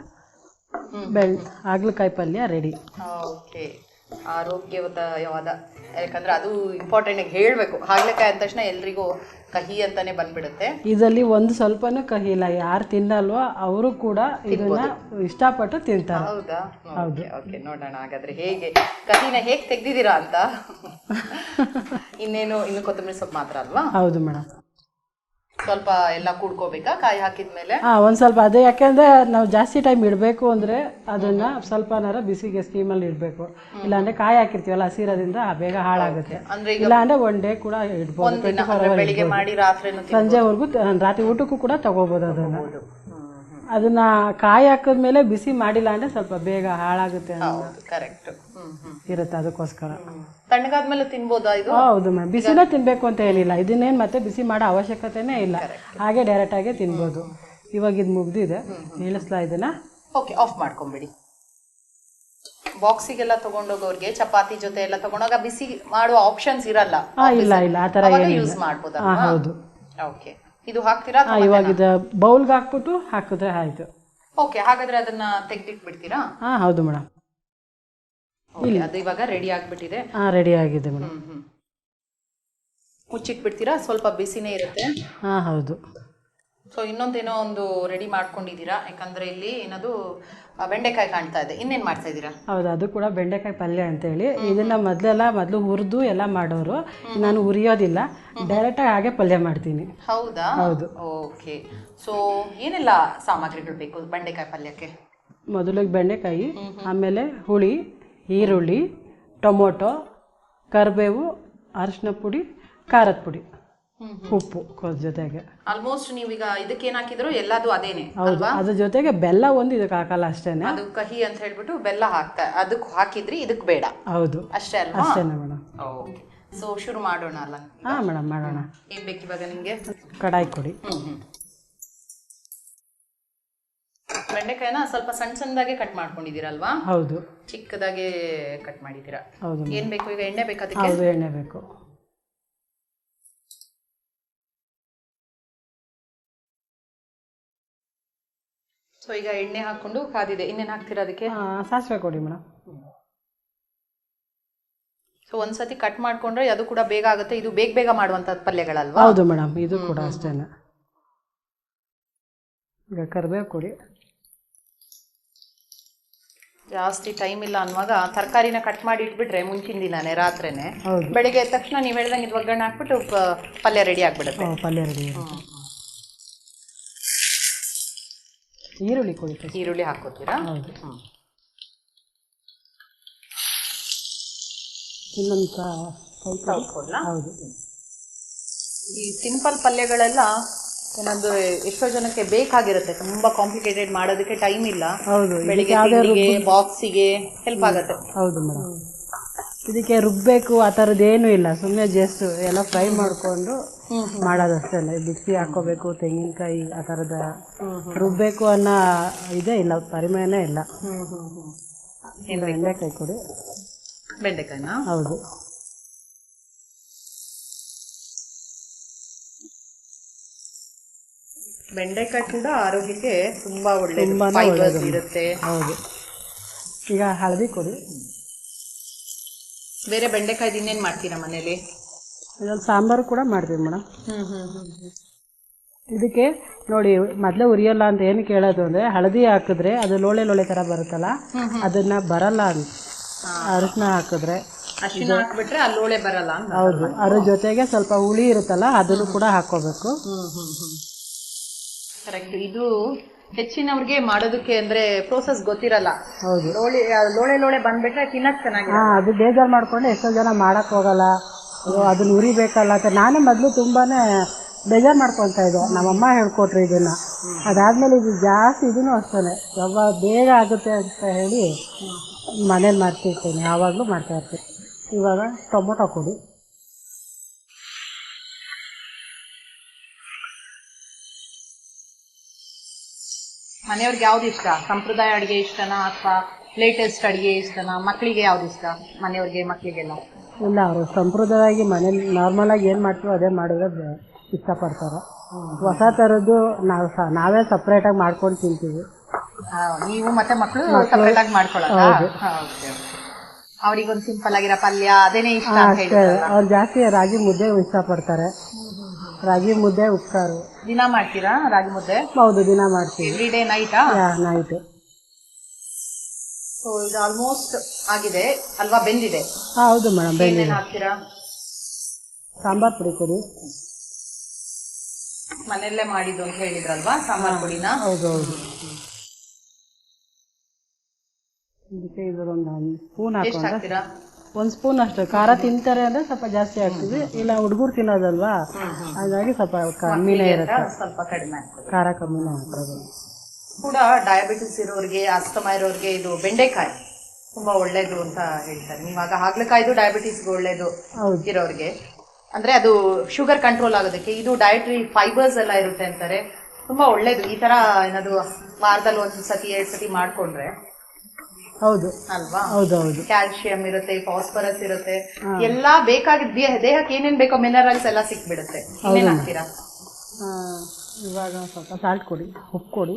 [SPEAKER 2] ಬೆಳ್ ಹಾಗಲಕಾಯಿ ಪಲ್ಯ ರೆಡಿ.
[SPEAKER 1] ಓಕೆ. ಆರೋಗ್ಯವಾದ ಯಾಕಂದ್ರೆ ಅದು ಇಂಪಾರ್ಟೆಂಟ್ ಹೇಳಬೇಕು. ಹಾಗಲಕಾಯಿ ಅಂದ ತಕ್ಷಣ ಎಲ್ರಿಗೂ ಕಹಿ ಅಂತಾನೆ ಬಂದ್ಬಿಡುತ್ತೆ.
[SPEAKER 2] ಇದರಲ್ಲಿ ಒಂದು ಸ್ವಲ್ಪನೂ ಕಹಿ ಇಲ್ಲ. ಯಾರು ತಿನ್ನಲ್ವೋ ಅವರು ಕೂಡ ಇದನ್ನ ಇಷ್ಟಪಟ್ಟು ತಿಂತಾರೆ.
[SPEAKER 1] ಹೌದಾ? ಓಕೆ ಓಕೆ ನೋಡೋಣ ಹಾಗಾದ್ರೆ ಹೇಗೆ? ಕಹಿನ ಹೇಗೆ ತೆಗ್ದಿದ್ದೀರಾ ಅಂತ? (laughs) ಇನ್ನೇನು ಇನ್ನು ಕೊತ್ತಂಬರಿ ಸೊಪ್ಪು ಮಾತ್ರ ಅಲ್ವಾ?
[SPEAKER 2] ಹೌದು ಮೇಡಮ್.
[SPEAKER 1] ಸ್ವಲ್ಪ ಎಲ್ಲ ಕೂಡ್ಕೋಬೇಕಾ? ಕಾಯಿ ಹಾಕಿದ್ಮೇಲೆ?
[SPEAKER 2] ಹಾಂ ಒಂದ್ ಸ್ವಲ್ಪ ಅದೇ ಯಾಕೆಂದ್ರೆ ನಾವು ಜಾಸ್ತಿ ಟೈಮ್ ಇಡಬೇಕು ಅಂದ್ರೆ ಅದನ್ನ ಸ್ವಲ್ಪನಾರ ಬಿಸಿಗೆ ಸ್ಟೀಮಲ್ಲಿ ಇಡಬೇಕು. ಇಲ್ಲಾಂದರೆ ಕಾಯಿ ಹಾಕಿರ್ತೀವಲ್ಲ ಹಸಿರೋದ್ರಿಂದ ಬೇಗ ಹಾಳಾಗುತ್ತೆ.
[SPEAKER 1] ಅಂದ್ರೆ ಈಗ
[SPEAKER 2] ಇಲ್ಲಾಂದರೆ ಒನ್ ಡೇ ಕೂಡ ಇಡ್ಬೋದು
[SPEAKER 1] ಒಂದಿನ ಅಂದ್ರೆ ಬೆಳಿಗ್ಗೆ ಮಾಡಿ ರಾತ್ರಿನೂ ತಿನ್-
[SPEAKER 2] ಸಂಜೆವರೆಗೂ ರಾತ್ರಿ ಊಟಕ್ಕೂ ಕೂಡ ತಗೋಬೋದು ಅದನ್ನು. ಅದನ್ನ ಕಾಯಿ ಹಾಕಿದ್ಮೇಲೆ ಬಿಸಿ ಮಾಡಿಲ್ಲ ಅಂದ್ರೆ ಸ್ವಲ್ಪ ಬೇಗ ಹಾಳಾಗುತ್ತೆ ಅನ್ನೋ
[SPEAKER 1] ಹೌದು ಕರೆಕ್ಟ್
[SPEAKER 2] ಇರುತ್ತೆ ಅದಕ್ಕೋಸ್ಕರ.
[SPEAKER 1] ತಣ್ಣಗಾದ್ಮೇಲೆ ತಿನ್ಬೋದಾ ಇದು?
[SPEAKER 2] ಹೌದು ಮ್ಯಾಮ್ ಬಿಸಿನೇ ತಿನ್ಬೇಕು ಅಂತ ಏನಿಲ್ಲ ಇದನ್ನೇನು ಮತ್ತೆ ಬಿಸಿ ಮಾಡೋ ಅವಶ್ಯಕತೆನೇ ಇಲ್ಲ. ಹಾಗೆ ಡೈರೆಕ್ಟ್ ಆಗಿ ತಿನ್ಬೋದು. ಇವಾಗ ಇದು ಮುಗ್ದಿದೆ. ಇಳಿಸ್ಲಾ ಇದನ್ನ?
[SPEAKER 1] ಓಕೆ ಆಫ್ ಮಾಡ್ಕೊಂಬಿಡಿ. ಬಾಕ್ಸಿಗೆಲ್ಲ ತಗೊಂಡೋಗೋರ್ಗೆ ಚಪಾತಿ ಜೊತೆ ಎಲ್ಲ ತಗೊಂಡೋಗ ಬಿಸಿ ಮಾಡುವ ಆಪ್ಷನ್ಸ್ ಇರಲ್ಲ
[SPEAKER 2] ಹಾ ಇಲ್ಲ ಇಲ್ಲ ಆ
[SPEAKER 1] ತರ
[SPEAKER 2] ಏನಿಲ್ಲ.
[SPEAKER 1] ಯೂಸ್ ಮಾಡ್ಬೋದಾ
[SPEAKER 2] ಹಾಂ ಹೌದು.
[SPEAKER 1] ಓಕೆ ಇದು ಹಾಕ್ತೀರಾ
[SPEAKER 2] ಹಾಂ ಇವಾಗ ಇದು ಬೌಲ್ಗೆ ಹಾಕ್ಬಿಟ್ಟು ಹಾಕಿದ್ರೆ ಆಯಿತು.
[SPEAKER 1] ಓಕೆ ಹಾಗಾದ್ರೆ ಅದನ್ನ ತೆಗ್ದಿಟ್ಬಿಡ್ತೀರಾ?
[SPEAKER 2] ಹಾ ಹೌದು ಮೇಡಮ್.
[SPEAKER 1] Okay, ಅದು ಇವಾಗ ರೆಡಿ ಆಗ್ಬಿಟ್ಟಿದೆ.
[SPEAKER 2] ಹಾ ರೆಡಿ ಆಗಿದೆ ಮೇಡಮ್.
[SPEAKER 1] ಹ್ಮ್ ಹ್ಮ್. ಮುಚ್ಚಿಟ್ಬಿಡ್ತೀರಾ? ಸ್ವಲ್ಪ ಬಿಸಿನೇ ಇರುತ್ತೆ.
[SPEAKER 2] ಹಾ ಹೌದು.
[SPEAKER 1] ಸೊ ಇನ್ನೊಂದೇನೋ ಒಂದು ರೆಡಿ ಮಾಡ್ಕೊಂಡಿದ್ದೀರಾ? ಯಾಕಂದ್ರೆ ಇಲ್ಲಿ ಏನದು ಬೆಂಡೆಕಾಯಿ ಕಾಣ್ತಾ ಇದೆ. ಇನ್ನೇನ್ ಮಾಡ್ತಾ ಇದ್ದೀರಾ?
[SPEAKER 2] ಹೌದು ಅದು ಕೂಡ ಬೆಂಡೆಕಾಯಿ ಪಲ್ಯ ಅಂತೇಳಿ. ಇದನ್ನ ಮೊದಲೆಲ್ಲ ಮೊದಲು ಹುರಿದು ಎಲ್ಲ ಮಾಡೋರು. ನಾನು ಹುರಿಯೋದಿಲ್ಲ. ಡೈರೆಕ್ಟಾಗಿ ಹಾಗೆ ಪಲ್ಯ ಮಾಡ್ತೀನಿ.
[SPEAKER 1] ಹೌದಾ?
[SPEAKER 2] ಹೌದು.
[SPEAKER 1] ಓಕೆ ಸೊ ಏನೆಲ್ಲ ಸಾಮಗ್ರಿಗಳು ಬೇಕು ಬೆಂಡೆಕಾಯಿ ಪಲ್ಯಕ್ಕೆ?
[SPEAKER 2] ಮೊದಲಿಗೆ ಬೆಂಡೆಕಾಯಿ ಆಮೇಲೆ ಹುಳಿ ಈರುಳ್ಳಿ ಟೊಮೊಟೊ ಕರಿಬೇವು ಅರಿಶಿನ ಪುಡಿ ಖಾರದ ಪುಡಿ. ಉಪ್ಪು ಜೊತೆಗೆ.
[SPEAKER 1] ಆಲ್ಮೋಸ್ಟ್ ನೀವೀಗ ಇದಕ್ಕೆ ಏನ್ ಹಾಕಿದ್ರು ಎಲ್ಲದು ಅದೇನೆ
[SPEAKER 2] ಹೌದು ಅದ್ರ ಜೊತೆಗೆ ಬೆಲ್ಲ ಒಂದು ಇದಕ್ಕೆ ಹಾಕಲ್ಲ ಅಷ್ಟೇನೆ.
[SPEAKER 1] ಅದು ಕಹಿ ಅಂತ ಹೇಳ್ಬಿಟ್ಟು ಬೆಲ್ಲ ಹಾಕ್ತಾ ಅದಕ್ಕೆ ಹಾಕಿದ್ರಿ ಇದಕ್ಕೆ ಬೇಡ.
[SPEAKER 2] ಹೌದು.
[SPEAKER 1] ಅಷ್ಟೇ ಅಲ್ವಾ?
[SPEAKER 2] ಅಷ್ಟೇನೆ ಮೇಡಮ್.
[SPEAKER 1] ಓಕೆ ಸೊ ಶುರು ಮಾಡೋಣ ಅಲ್ಲ
[SPEAKER 2] ಹಾ ಮೇಡಮ್ ಮಾಡೋಣ.
[SPEAKER 1] ಏನ್ ಬೇಕು ಇವಾಗ ನಿಮ್ಗೆ?
[SPEAKER 2] ಕಡಾಯಿ ಕೊಡಿ
[SPEAKER 1] ಬೆಂಡೆಕಾಯಿನ ಸ್ವಲ್ಪ ಸಣ್ಣ ಸಣ್ಣದಾಗೆ ಕಟ್ ಮಾಡ್ಕೊಂಡಿದ್ದೀರಲ್ವಾ?
[SPEAKER 2] ಹೌದು.
[SPEAKER 1] ಚಿಕ್ಕದಾಗೆ ಕಟ್ ಮಾಡಿದ್ದೀರಾ?
[SPEAKER 2] ಹೌದು
[SPEAKER 1] ಏನ್ ಬೇಕು ಈಗ ಎಣ್ಣೆ
[SPEAKER 2] ಬೇಕಾದ ಎಣ್ಣೆ ಬೇಕು.
[SPEAKER 1] ಸೊ ಈಗ ಎಣ್ಣೆ ಹಾಕೊಂಡು ಕಾದಿದೆ. ಇನ್ನೇನು ಹಾಕ್ತೀರಾ ಅದಕ್ಕೆ?
[SPEAKER 2] ಸಾಸಿವೆ ಕೊಡಿ ಮೇಡಮ್
[SPEAKER 1] ಸೊ ಒಂದ್ಸತಿ ಕಟ್ ಮಾಡ್ಕೊಂಡ್ರೆ ಅದು ಕೂಡ ಬೇಗ ಆಗುತ್ತೆ. ಇದು ಬೇಗ ಬೇಗ ಮಾಡುವಂತ ಪಲ್ಯಗಳಲ್ವಾ?
[SPEAKER 2] ಹೌದು ಮೇಡಮ್ ಇದು ಕೂಡ ಅಷ್ಟೇನೆ. ಈಗ ಕರಿಬೇವು ಕೊಡಿ.
[SPEAKER 1] ಜಾಸ್ತಿ ಟೈಮ್ ಇಲ್ಲ ಅನ್ನುವಾಗ ತರಕಾರಿನ ಕಟ್ ಮಾಡಿ ಇಟ್ಬಿಟ್ರೆ ಮುಂಚಿನ ದಿನಾನೇ ರಾತ್ರಿನೇ.
[SPEAKER 2] ಹೌದು.
[SPEAKER 1] ಬೆಳಿಗ್ಗೆ ಎದ್ದ ತಕ್ಷಣ ನೀವು ಹೇಳ್ದಂಗೆ ಇದು ಒಗ್ಗರಣೆ ಹಾಕ್ಬಿಟ್ಟು ಪ- ಪಲ್ಯ ರೆಡಿ ಆಗ್ಬಿಡುತ್ತೆ.
[SPEAKER 2] ಪಲ್ಯ ರೆಡಿ ಈರುಳ್ಳಿ ಕೊಡಿ.
[SPEAKER 1] ಈರುಳ್ಳಿ ಹಾಕೋತೀರಾ
[SPEAKER 2] ಹೌದು. ಇನ್ನೊಂದು? ಹೌದು.
[SPEAKER 1] ಈ ಸಿಂಪಲ್ ಪಲ್ಯಗಳೆಲ್ಲ ಏನಂದ್ರೆ ಎಷ್ಟೋ ಜನಕ್ಕೆ ಬೇಕಾಗಿರುತ್ತೆ. ತುಂಬಾ ಕಾಂಪ್ಲಿಕೇಟೆಡ್ ಮಾಡೋದಕ್ಕೆ ಟೈಮ್ ಇಲ್ಲ.
[SPEAKER 2] ಹೌದು
[SPEAKER 1] ಬೆಳಿಗ್ಗೆ ಬಾಕ್ಸಿಗೆ ಹೆಲ್ಪ್ ಆಗುತ್ತೆ.
[SPEAKER 2] ಹೌದು ಮೇಡಮ್ ಇದಕ್ಕೆ ರುಬ್ಬಬೇಕು ಆ ಥರದ್ದೇನು ಇಲ್ಲ. ಸುಮ್ಮನೆ ಜಸ್ಟ್ ಎಲ್ಲ ಫ್ರೈ ಮಾಡಿಕೊಂಡು ಮಾಡೋದಷ್ಟೇ ಅಲ್ಲ. ಬಿಸಿ ಹಾಕೋಬೇಕು ತೆಂಗಿನಕಾಯಿ ಆ ಥರದ ರುಬ್ಬೇಕು ಅನ್ನೋ ಇದೇ ಇಲ್ಲ ಪರಿಮಳನೇ ಇಲ್ಲ? ಬೆಂಡೆಕಾಯಿ. ಕೊಡಿ.
[SPEAKER 1] ಬೆಂಡೆಕಾಯಿನ?
[SPEAKER 2] ಹೌದು.
[SPEAKER 1] ಬೆಂಡೆಕಾಯಿ ಕೂಡ ಆರೋಗ್ಯಕ್ಕೆ ತುಂಬಾ
[SPEAKER 2] ಒಳ್ಳೆಯದು
[SPEAKER 1] ಫೈಬರ್ಸ್ ಇರುತ್ತೆ.
[SPEAKER 2] ಹೌದು. ಈಗ ಹಳದಿ ಕೊಡಿ.
[SPEAKER 1] ಬೇರೆ ಬೆಂಡೆಕಾಯಿ ಇನ್ನೇನ್ ಮಾಡ್ತೀರಾ ಮನೇಲಿ?
[SPEAKER 2] ಇದರಲ್ಲಿ ಸಾಂಬಾರು ಕೂಡ ಮಾಡ್ತೀವಿ ಮೇಡಮ್. ಇದಕ್ಕೆ ನೋಡಿ ಮೊದಲೇ ಉರಿಯಲ್ಲ ಅಂತ ಏನು ಕೇಳೋದು ಅಂದರೆ ಹಳದಿ ಹಾಕಿದ್ರೆ ಅದು ಲೋಳೆ ಲೋಳೆ ಥರ ಬರುತ್ತಲ್ಲ ಅದನ್ನ ಬರಲ್ಲ ಅಂತ. ಅರಿಶಿನ ಹಾಕಿದ್ರೆ
[SPEAKER 1] ಅಲ್ಲೋಳೆ ಬರಲ್ಲ
[SPEAKER 2] ಹೌದು ಅದ್ರ ಜೊತೆಗೆ ಸ್ವಲ್ಪ ಹುಳಿ ಇರುತ್ತಲ್ಲ ಅದನ್ನು ಕೂಡ ಹಾಕೋಬೇಕು
[SPEAKER 1] ಕರೆಕ್ಟ್ ಇದು ಹೆಚ್ಚಿನವ್ರಿಗೆ ಮಾಡೋದಕ್ಕೆ ಅಂದ್ರೆ ಪ್ರೋಸೆಸ್ ಗೊತ್ತಿರಲ್ಲ.
[SPEAKER 2] ಹೌದು.
[SPEAKER 1] ಲೋಳೆ ಲೋಳೆ ಲೋಳೆ ಬಂದ್ಬಿಟ್ರೆ ತಿನ್ನಕ್ ಚೆನ್ನಾಗಿ
[SPEAKER 2] ಅದು ಬೇಜಾರು ಮಾಡ್ಕೊಂಡು ಎಷ್ಟೋ ಜನ ಮಾಡಕ್ ಹೋಗಲ್ಲ. ಅದನ್ನ ಉರಿಬೇಕಲ್ಲ ಅಂತ. ನಾನೇ ಮೊದಲು ತುಂಬಾನೇ ಬೇಜಾರು ಮಾಡ್ಕೊತಾ ಇದ್ದೆ. ನಮ್ಮಮ್ಮ ಹೇಳ್ಕೊಟ್ರು ಇದನ್ನ. ಅದಾದ್ಮೇಲೆ ಇದು ಜಾಸ್ತಿ ಇದನ್ನು ಅಷ್ಟೇ ಯಾವಾಗ ಬೇಗ ಆಗುತ್ತೆ ಅಂತ ಹೇಳಿ ಮನೇಲಿ ಮಾಡ್ತಿರ್ತೀನಿ. ಯಾವಾಗಲೂ ಮಾಡ್ತಾ ಇರ್ತೀನಿ. ಇವಾಗ ಟೊಮೊಟೊ ಕೊಡಿ.
[SPEAKER 1] ಮನೆಯವ್ರಿಗೆ ಯಾವ್ದು ಇಷ್ಟ? ಸಂಪ್ರದಾಯ ಅಡಿಗೆ ಇಷ್ಟನಾ ಅಥವಾ ಲೇಟೆಸ್ಟ್ ಅಡಿಗೆ ಇಷ್ಟನಾ? ಮಕ್ಕಳಿಗೆ ಯಾವ್ದು ಇಷ್ಟ? ಮನೆಯವ್ರಿಗೆ ಮಕ್ಕಳಿಗೆಲ್ಲ
[SPEAKER 2] ಇಲ್ಲ ಅವರು ಸಂಪ್ರದಾಯವಾಗಿ ಮನೇಲಿ ನಾರ್ಮಲಾಗಿ ಏನು ಮಾಡ್ತೀವೋ ಅದೇ ಮಾಡಿದ್ರೆ ಇಷ್ಟಪಡ್ತಾರೆ. ಹೊಸ ಥರದ್ದು ನಾವು ಸ ನಾವೇ ಸಪ್ರೇಟಾಗಿ ಮಾಡ್ಕೊಂಡು ತಿಂತೀವಿ.
[SPEAKER 1] ಆ, ನೀವು ಮತ್ತೆ ಮಕ್ಕಳು ಸಪರೇಟ್ ಆಗಿ ಮಾಡ್ಕೊಳ್ಳಲ್ಲ ಅವ್ರಿಗೊಂದು ಸಿಂಪಲ್ ಆಗಿರೋ ಪಲ್ಯ ಅದೇನೇ ಇಷ್ಟ ಅಂತ
[SPEAKER 2] ಅಷ್ಟೇ.
[SPEAKER 1] ಹೇಳಿದ್ರಲ್ಲ.
[SPEAKER 2] ಅವ್ರು ಜಾಸ್ತಿ ರಾಗಿ ಮುದ್ದೆ ಇಷ್ಟಪಡ್ತಾರೆ. ರಾಗಿ ಮುದ್ದೆ ಉಪ್ಸಾರು.
[SPEAKER 1] ದಿನ ಮಾಡ್ತೀರಾ ರಾಗಿ ಮುದ್ದೆ?
[SPEAKER 2] ಹೌದು ದಿನ ಮಾಡ್ತೀವಿ.
[SPEAKER 1] ಎವ್ರಿ ಡೇ ನೈಟಾ
[SPEAKER 2] ನೈಟ್
[SPEAKER 1] ಸೊ ಇದು ಆಲ್ಮೋಸ್ಟ್ ಆಗಿದೆ. ಅಲ್ವಾ? ಬೆಂದಿದೆ.
[SPEAKER 2] ಹೌದು ಮೇಡಮ್ ಬೆಂದಿದೆ.
[SPEAKER 1] ಏನೇನ್ ಹಾಕ್ತೀರಾ?
[SPEAKER 2] ಸಾಂಬಾರ್ ಪುಡಿ ಕೊಡಿ.
[SPEAKER 1] ಮನೆಯಲ್ಲೇ ಮಾಡಿದ್ದು ಅಂತ ಹೇಳಿದ್ರಲ್ವಾ? ಸಾಂಬಾರ್ ಪುಡಿನ?
[SPEAKER 2] ಹೌದು ಹೌದು. ಇದಕ್ಕೆ ಇದರೊಂದು ಸ್ಪೂನ್
[SPEAKER 1] ಎಷ್ಟು
[SPEAKER 2] ಹಾಕೊಂಡ್ರೆ
[SPEAKER 1] ಹಾಕ್ತೀರಾ?
[SPEAKER 2] ಒಂದು ಸ್ಪೂನ್ ಅಷ್ಟು. ಖಾರ ತಿಂತಾರೆ ಅಂದ್ರೆ ಸ್ವಲ್ಪ ಜಾಸ್ತಿ ಹಾಕ್ತೀವಿ. ಇಲ್ಲ ಹುಡುಗರು ತಿನ್ನೋದಲ್ವಾ? ಹಾಗಾಗಿ ಸ್ವಲ್ಪ ಕಮ್ಮಿನೇ ಇರುತ್ತೆ.
[SPEAKER 1] ಸ್ವಲ್ಪ ಕಡಿಮೆ ಆಗ್ತದೆ
[SPEAKER 2] ಖಾರ ಕಮ್ಮಿನೇ ಹಾಕೋದು
[SPEAKER 1] ಕೂಡ ಡಯಾಬಿಟಿಸ್ ಇರೋರಿಗೆ ಅಸ್ತಮ ಇರೋರಿಗೆ ಇದು ಬೆಂಡೆಕಾಯಿ ತುಂಬಾ ಒಳ್ಳೇದು ಅಂತ ಹೇಳ್ತಾರೆ. ನೀವಾಗ ಹಾಗಲಕಾಯ್ದು ಡಯಾಬಿಟಿಸ್ಗೆ ಒಳ್ಳೇದು ಇರೋರಿಗೆ. ಅಂದ್ರೆ ಅದು ಶುಗರ್ ಕಂಟ್ರೋಲ್ ಆಗೋದಕ್ಕೆ ಇದು ಡಯಟ್ರಿ ಫೈಬರ್ಸ್ ಎಲ್ಲ ಇರುತ್ತೆ ಅಂತಾರೆ. ತುಂಬಾ ಒಳ್ಳೇದು. ಈ ತರ ಏನಾದ್ರು ವಾರದಲ್ಲಿ ಒಂದು ಸತಿ ಎರಡು ಸತಿ ಮಾಡ್ಕೊಂಡ್ರೆ
[SPEAKER 2] ಹೌದು.
[SPEAKER 1] ಅಲ್ವಾ?
[SPEAKER 2] ಹೌದು ಹೌದು
[SPEAKER 1] ಕ್ಯಾಲ್ಸಿಯಂ ಇರುತ್ತೆ ಫಾಸ್ಫರಸ್ ಇರುತ್ತೆ. ಎಲ್ಲಾ ಬೇಕಾಗಿದ್ದ ದೇಹಕ್ಕೆ ಏನೇನ್ ಬೇಕೋ ಮಿನರಲ್ಸ್ ಎಲ್ಲ ಸಿಕ್ಬಿಡುತ್ತೆ. ಏನೇನ್ ಹಾಕ್ತೀರಾ?
[SPEAKER 2] ಇವಾಗ ಸ್ವಲ್ಪ ಸಾಲ್ಟ್ ಕೊಡಿ ಉಪ್ಪು ಕೊಡಿ.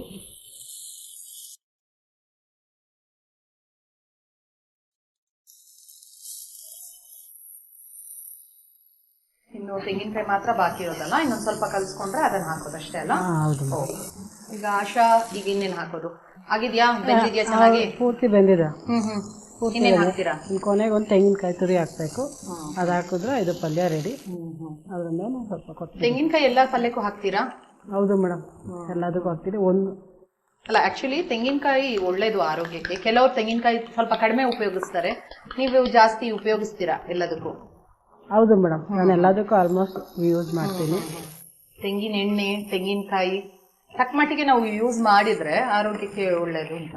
[SPEAKER 1] ಇನ್ನು ತೆಂಗಿನಕಾಯಿ ಮಾತ್ರ ಬಾಕಿ ಇರೋದಲ್ಲ? ಇನ್ನೊಂದು ಸ್ವಲ್ಪ ಕಲ್ಸ್ಕೊಂಡ್ರೆ ಅದನ್ನ ಹಾಕೋದಷ್ಟೇ ಅಲ್ಲ?
[SPEAKER 2] ಹೌದು.
[SPEAKER 1] ಈಗ ಆಶಾ ಈಗ ಇನ್ನೇನು ಹಾಕೋದು? ಆಗಿದ್ಯಾ? ಬೆಂದಿದ್ಯಾ? ಚೆನ್ನಾಗಿ?
[SPEAKER 2] ಪೂರ್ತಿ ಬೆಂದಿದೆ.
[SPEAKER 1] ಹ್ಮ್ ಹ್ಮ್. ಇನ್ನೇನ್ ಹಾಕ್ತೀರಾ?
[SPEAKER 2] ಈ ಕೊನೆಗೆ ಒಂದು ತೆಂಗಿನಕಾಯಿ ತುರಿ ಹಾಕ್ಬೇಕು. ಅದು ಹಾಕಿದ್ರೆ ಇದು ಪಲ್ಯ ರೆಡಿ ಅದ್ರ ಮೇಲೆ ಸ್ವಲ್ಪ ಕೊಟ್ಟು
[SPEAKER 1] ತೆಂಗಿನಕಾಯಿ ಎಲ್ಲಾ ಪಲ್ಯಕ್ಕೂ ಹಾಕ್ತೀರಾ?
[SPEAKER 2] ಹೌದು ಮೇಡಮ್ ಎಲ್ಲದಕ್ಕೂ ಹಾಕ್ತೀರಿ ಒಂದು
[SPEAKER 1] ಅಲ್ಲ ಆಕ್ಚುಲಿ ತೆಂಗಿನಕಾಯಿ ಒಳ್ಳೇದು ಆರೋಗ್ಯಕ್ಕೆ. ಕೆಲವರು ತೆಂಗಿನಕಾಯಿ ಸ್ವಲ್ಪ ಕಡಿಮೆ ಉಪಯೋಗಿಸ್ತಾರೆ. ನೀವು ಜಾಸ್ತಿ ಉಪಯೋಗಿಸ್ತೀರಾ ಎಲ್ಲದಕ್ಕೂ?
[SPEAKER 2] ಹೌದು ಮೇಡಮ್ ನಾನು ಎಲ್ಲದಕ್ಕೂ ಆಲ್ಮೋಸ್ಟ್ ಯೂಸ್ ಮಾಡ್ತೀನಿ.
[SPEAKER 1] ತೆಂಗಿನ ಎಣ್ಣೆ ತೆಂಗಿನಕಾಯಿ ತಕ್ಕ ಮಟ್ಟಿಗೆ ನಾವು ಯೂಸ್ ಮಾಡಿದ್ರೆ ಆರೋಗ್ಯಕ್ಕೆ ಒಳ್ಳೇದು ಅಂತ.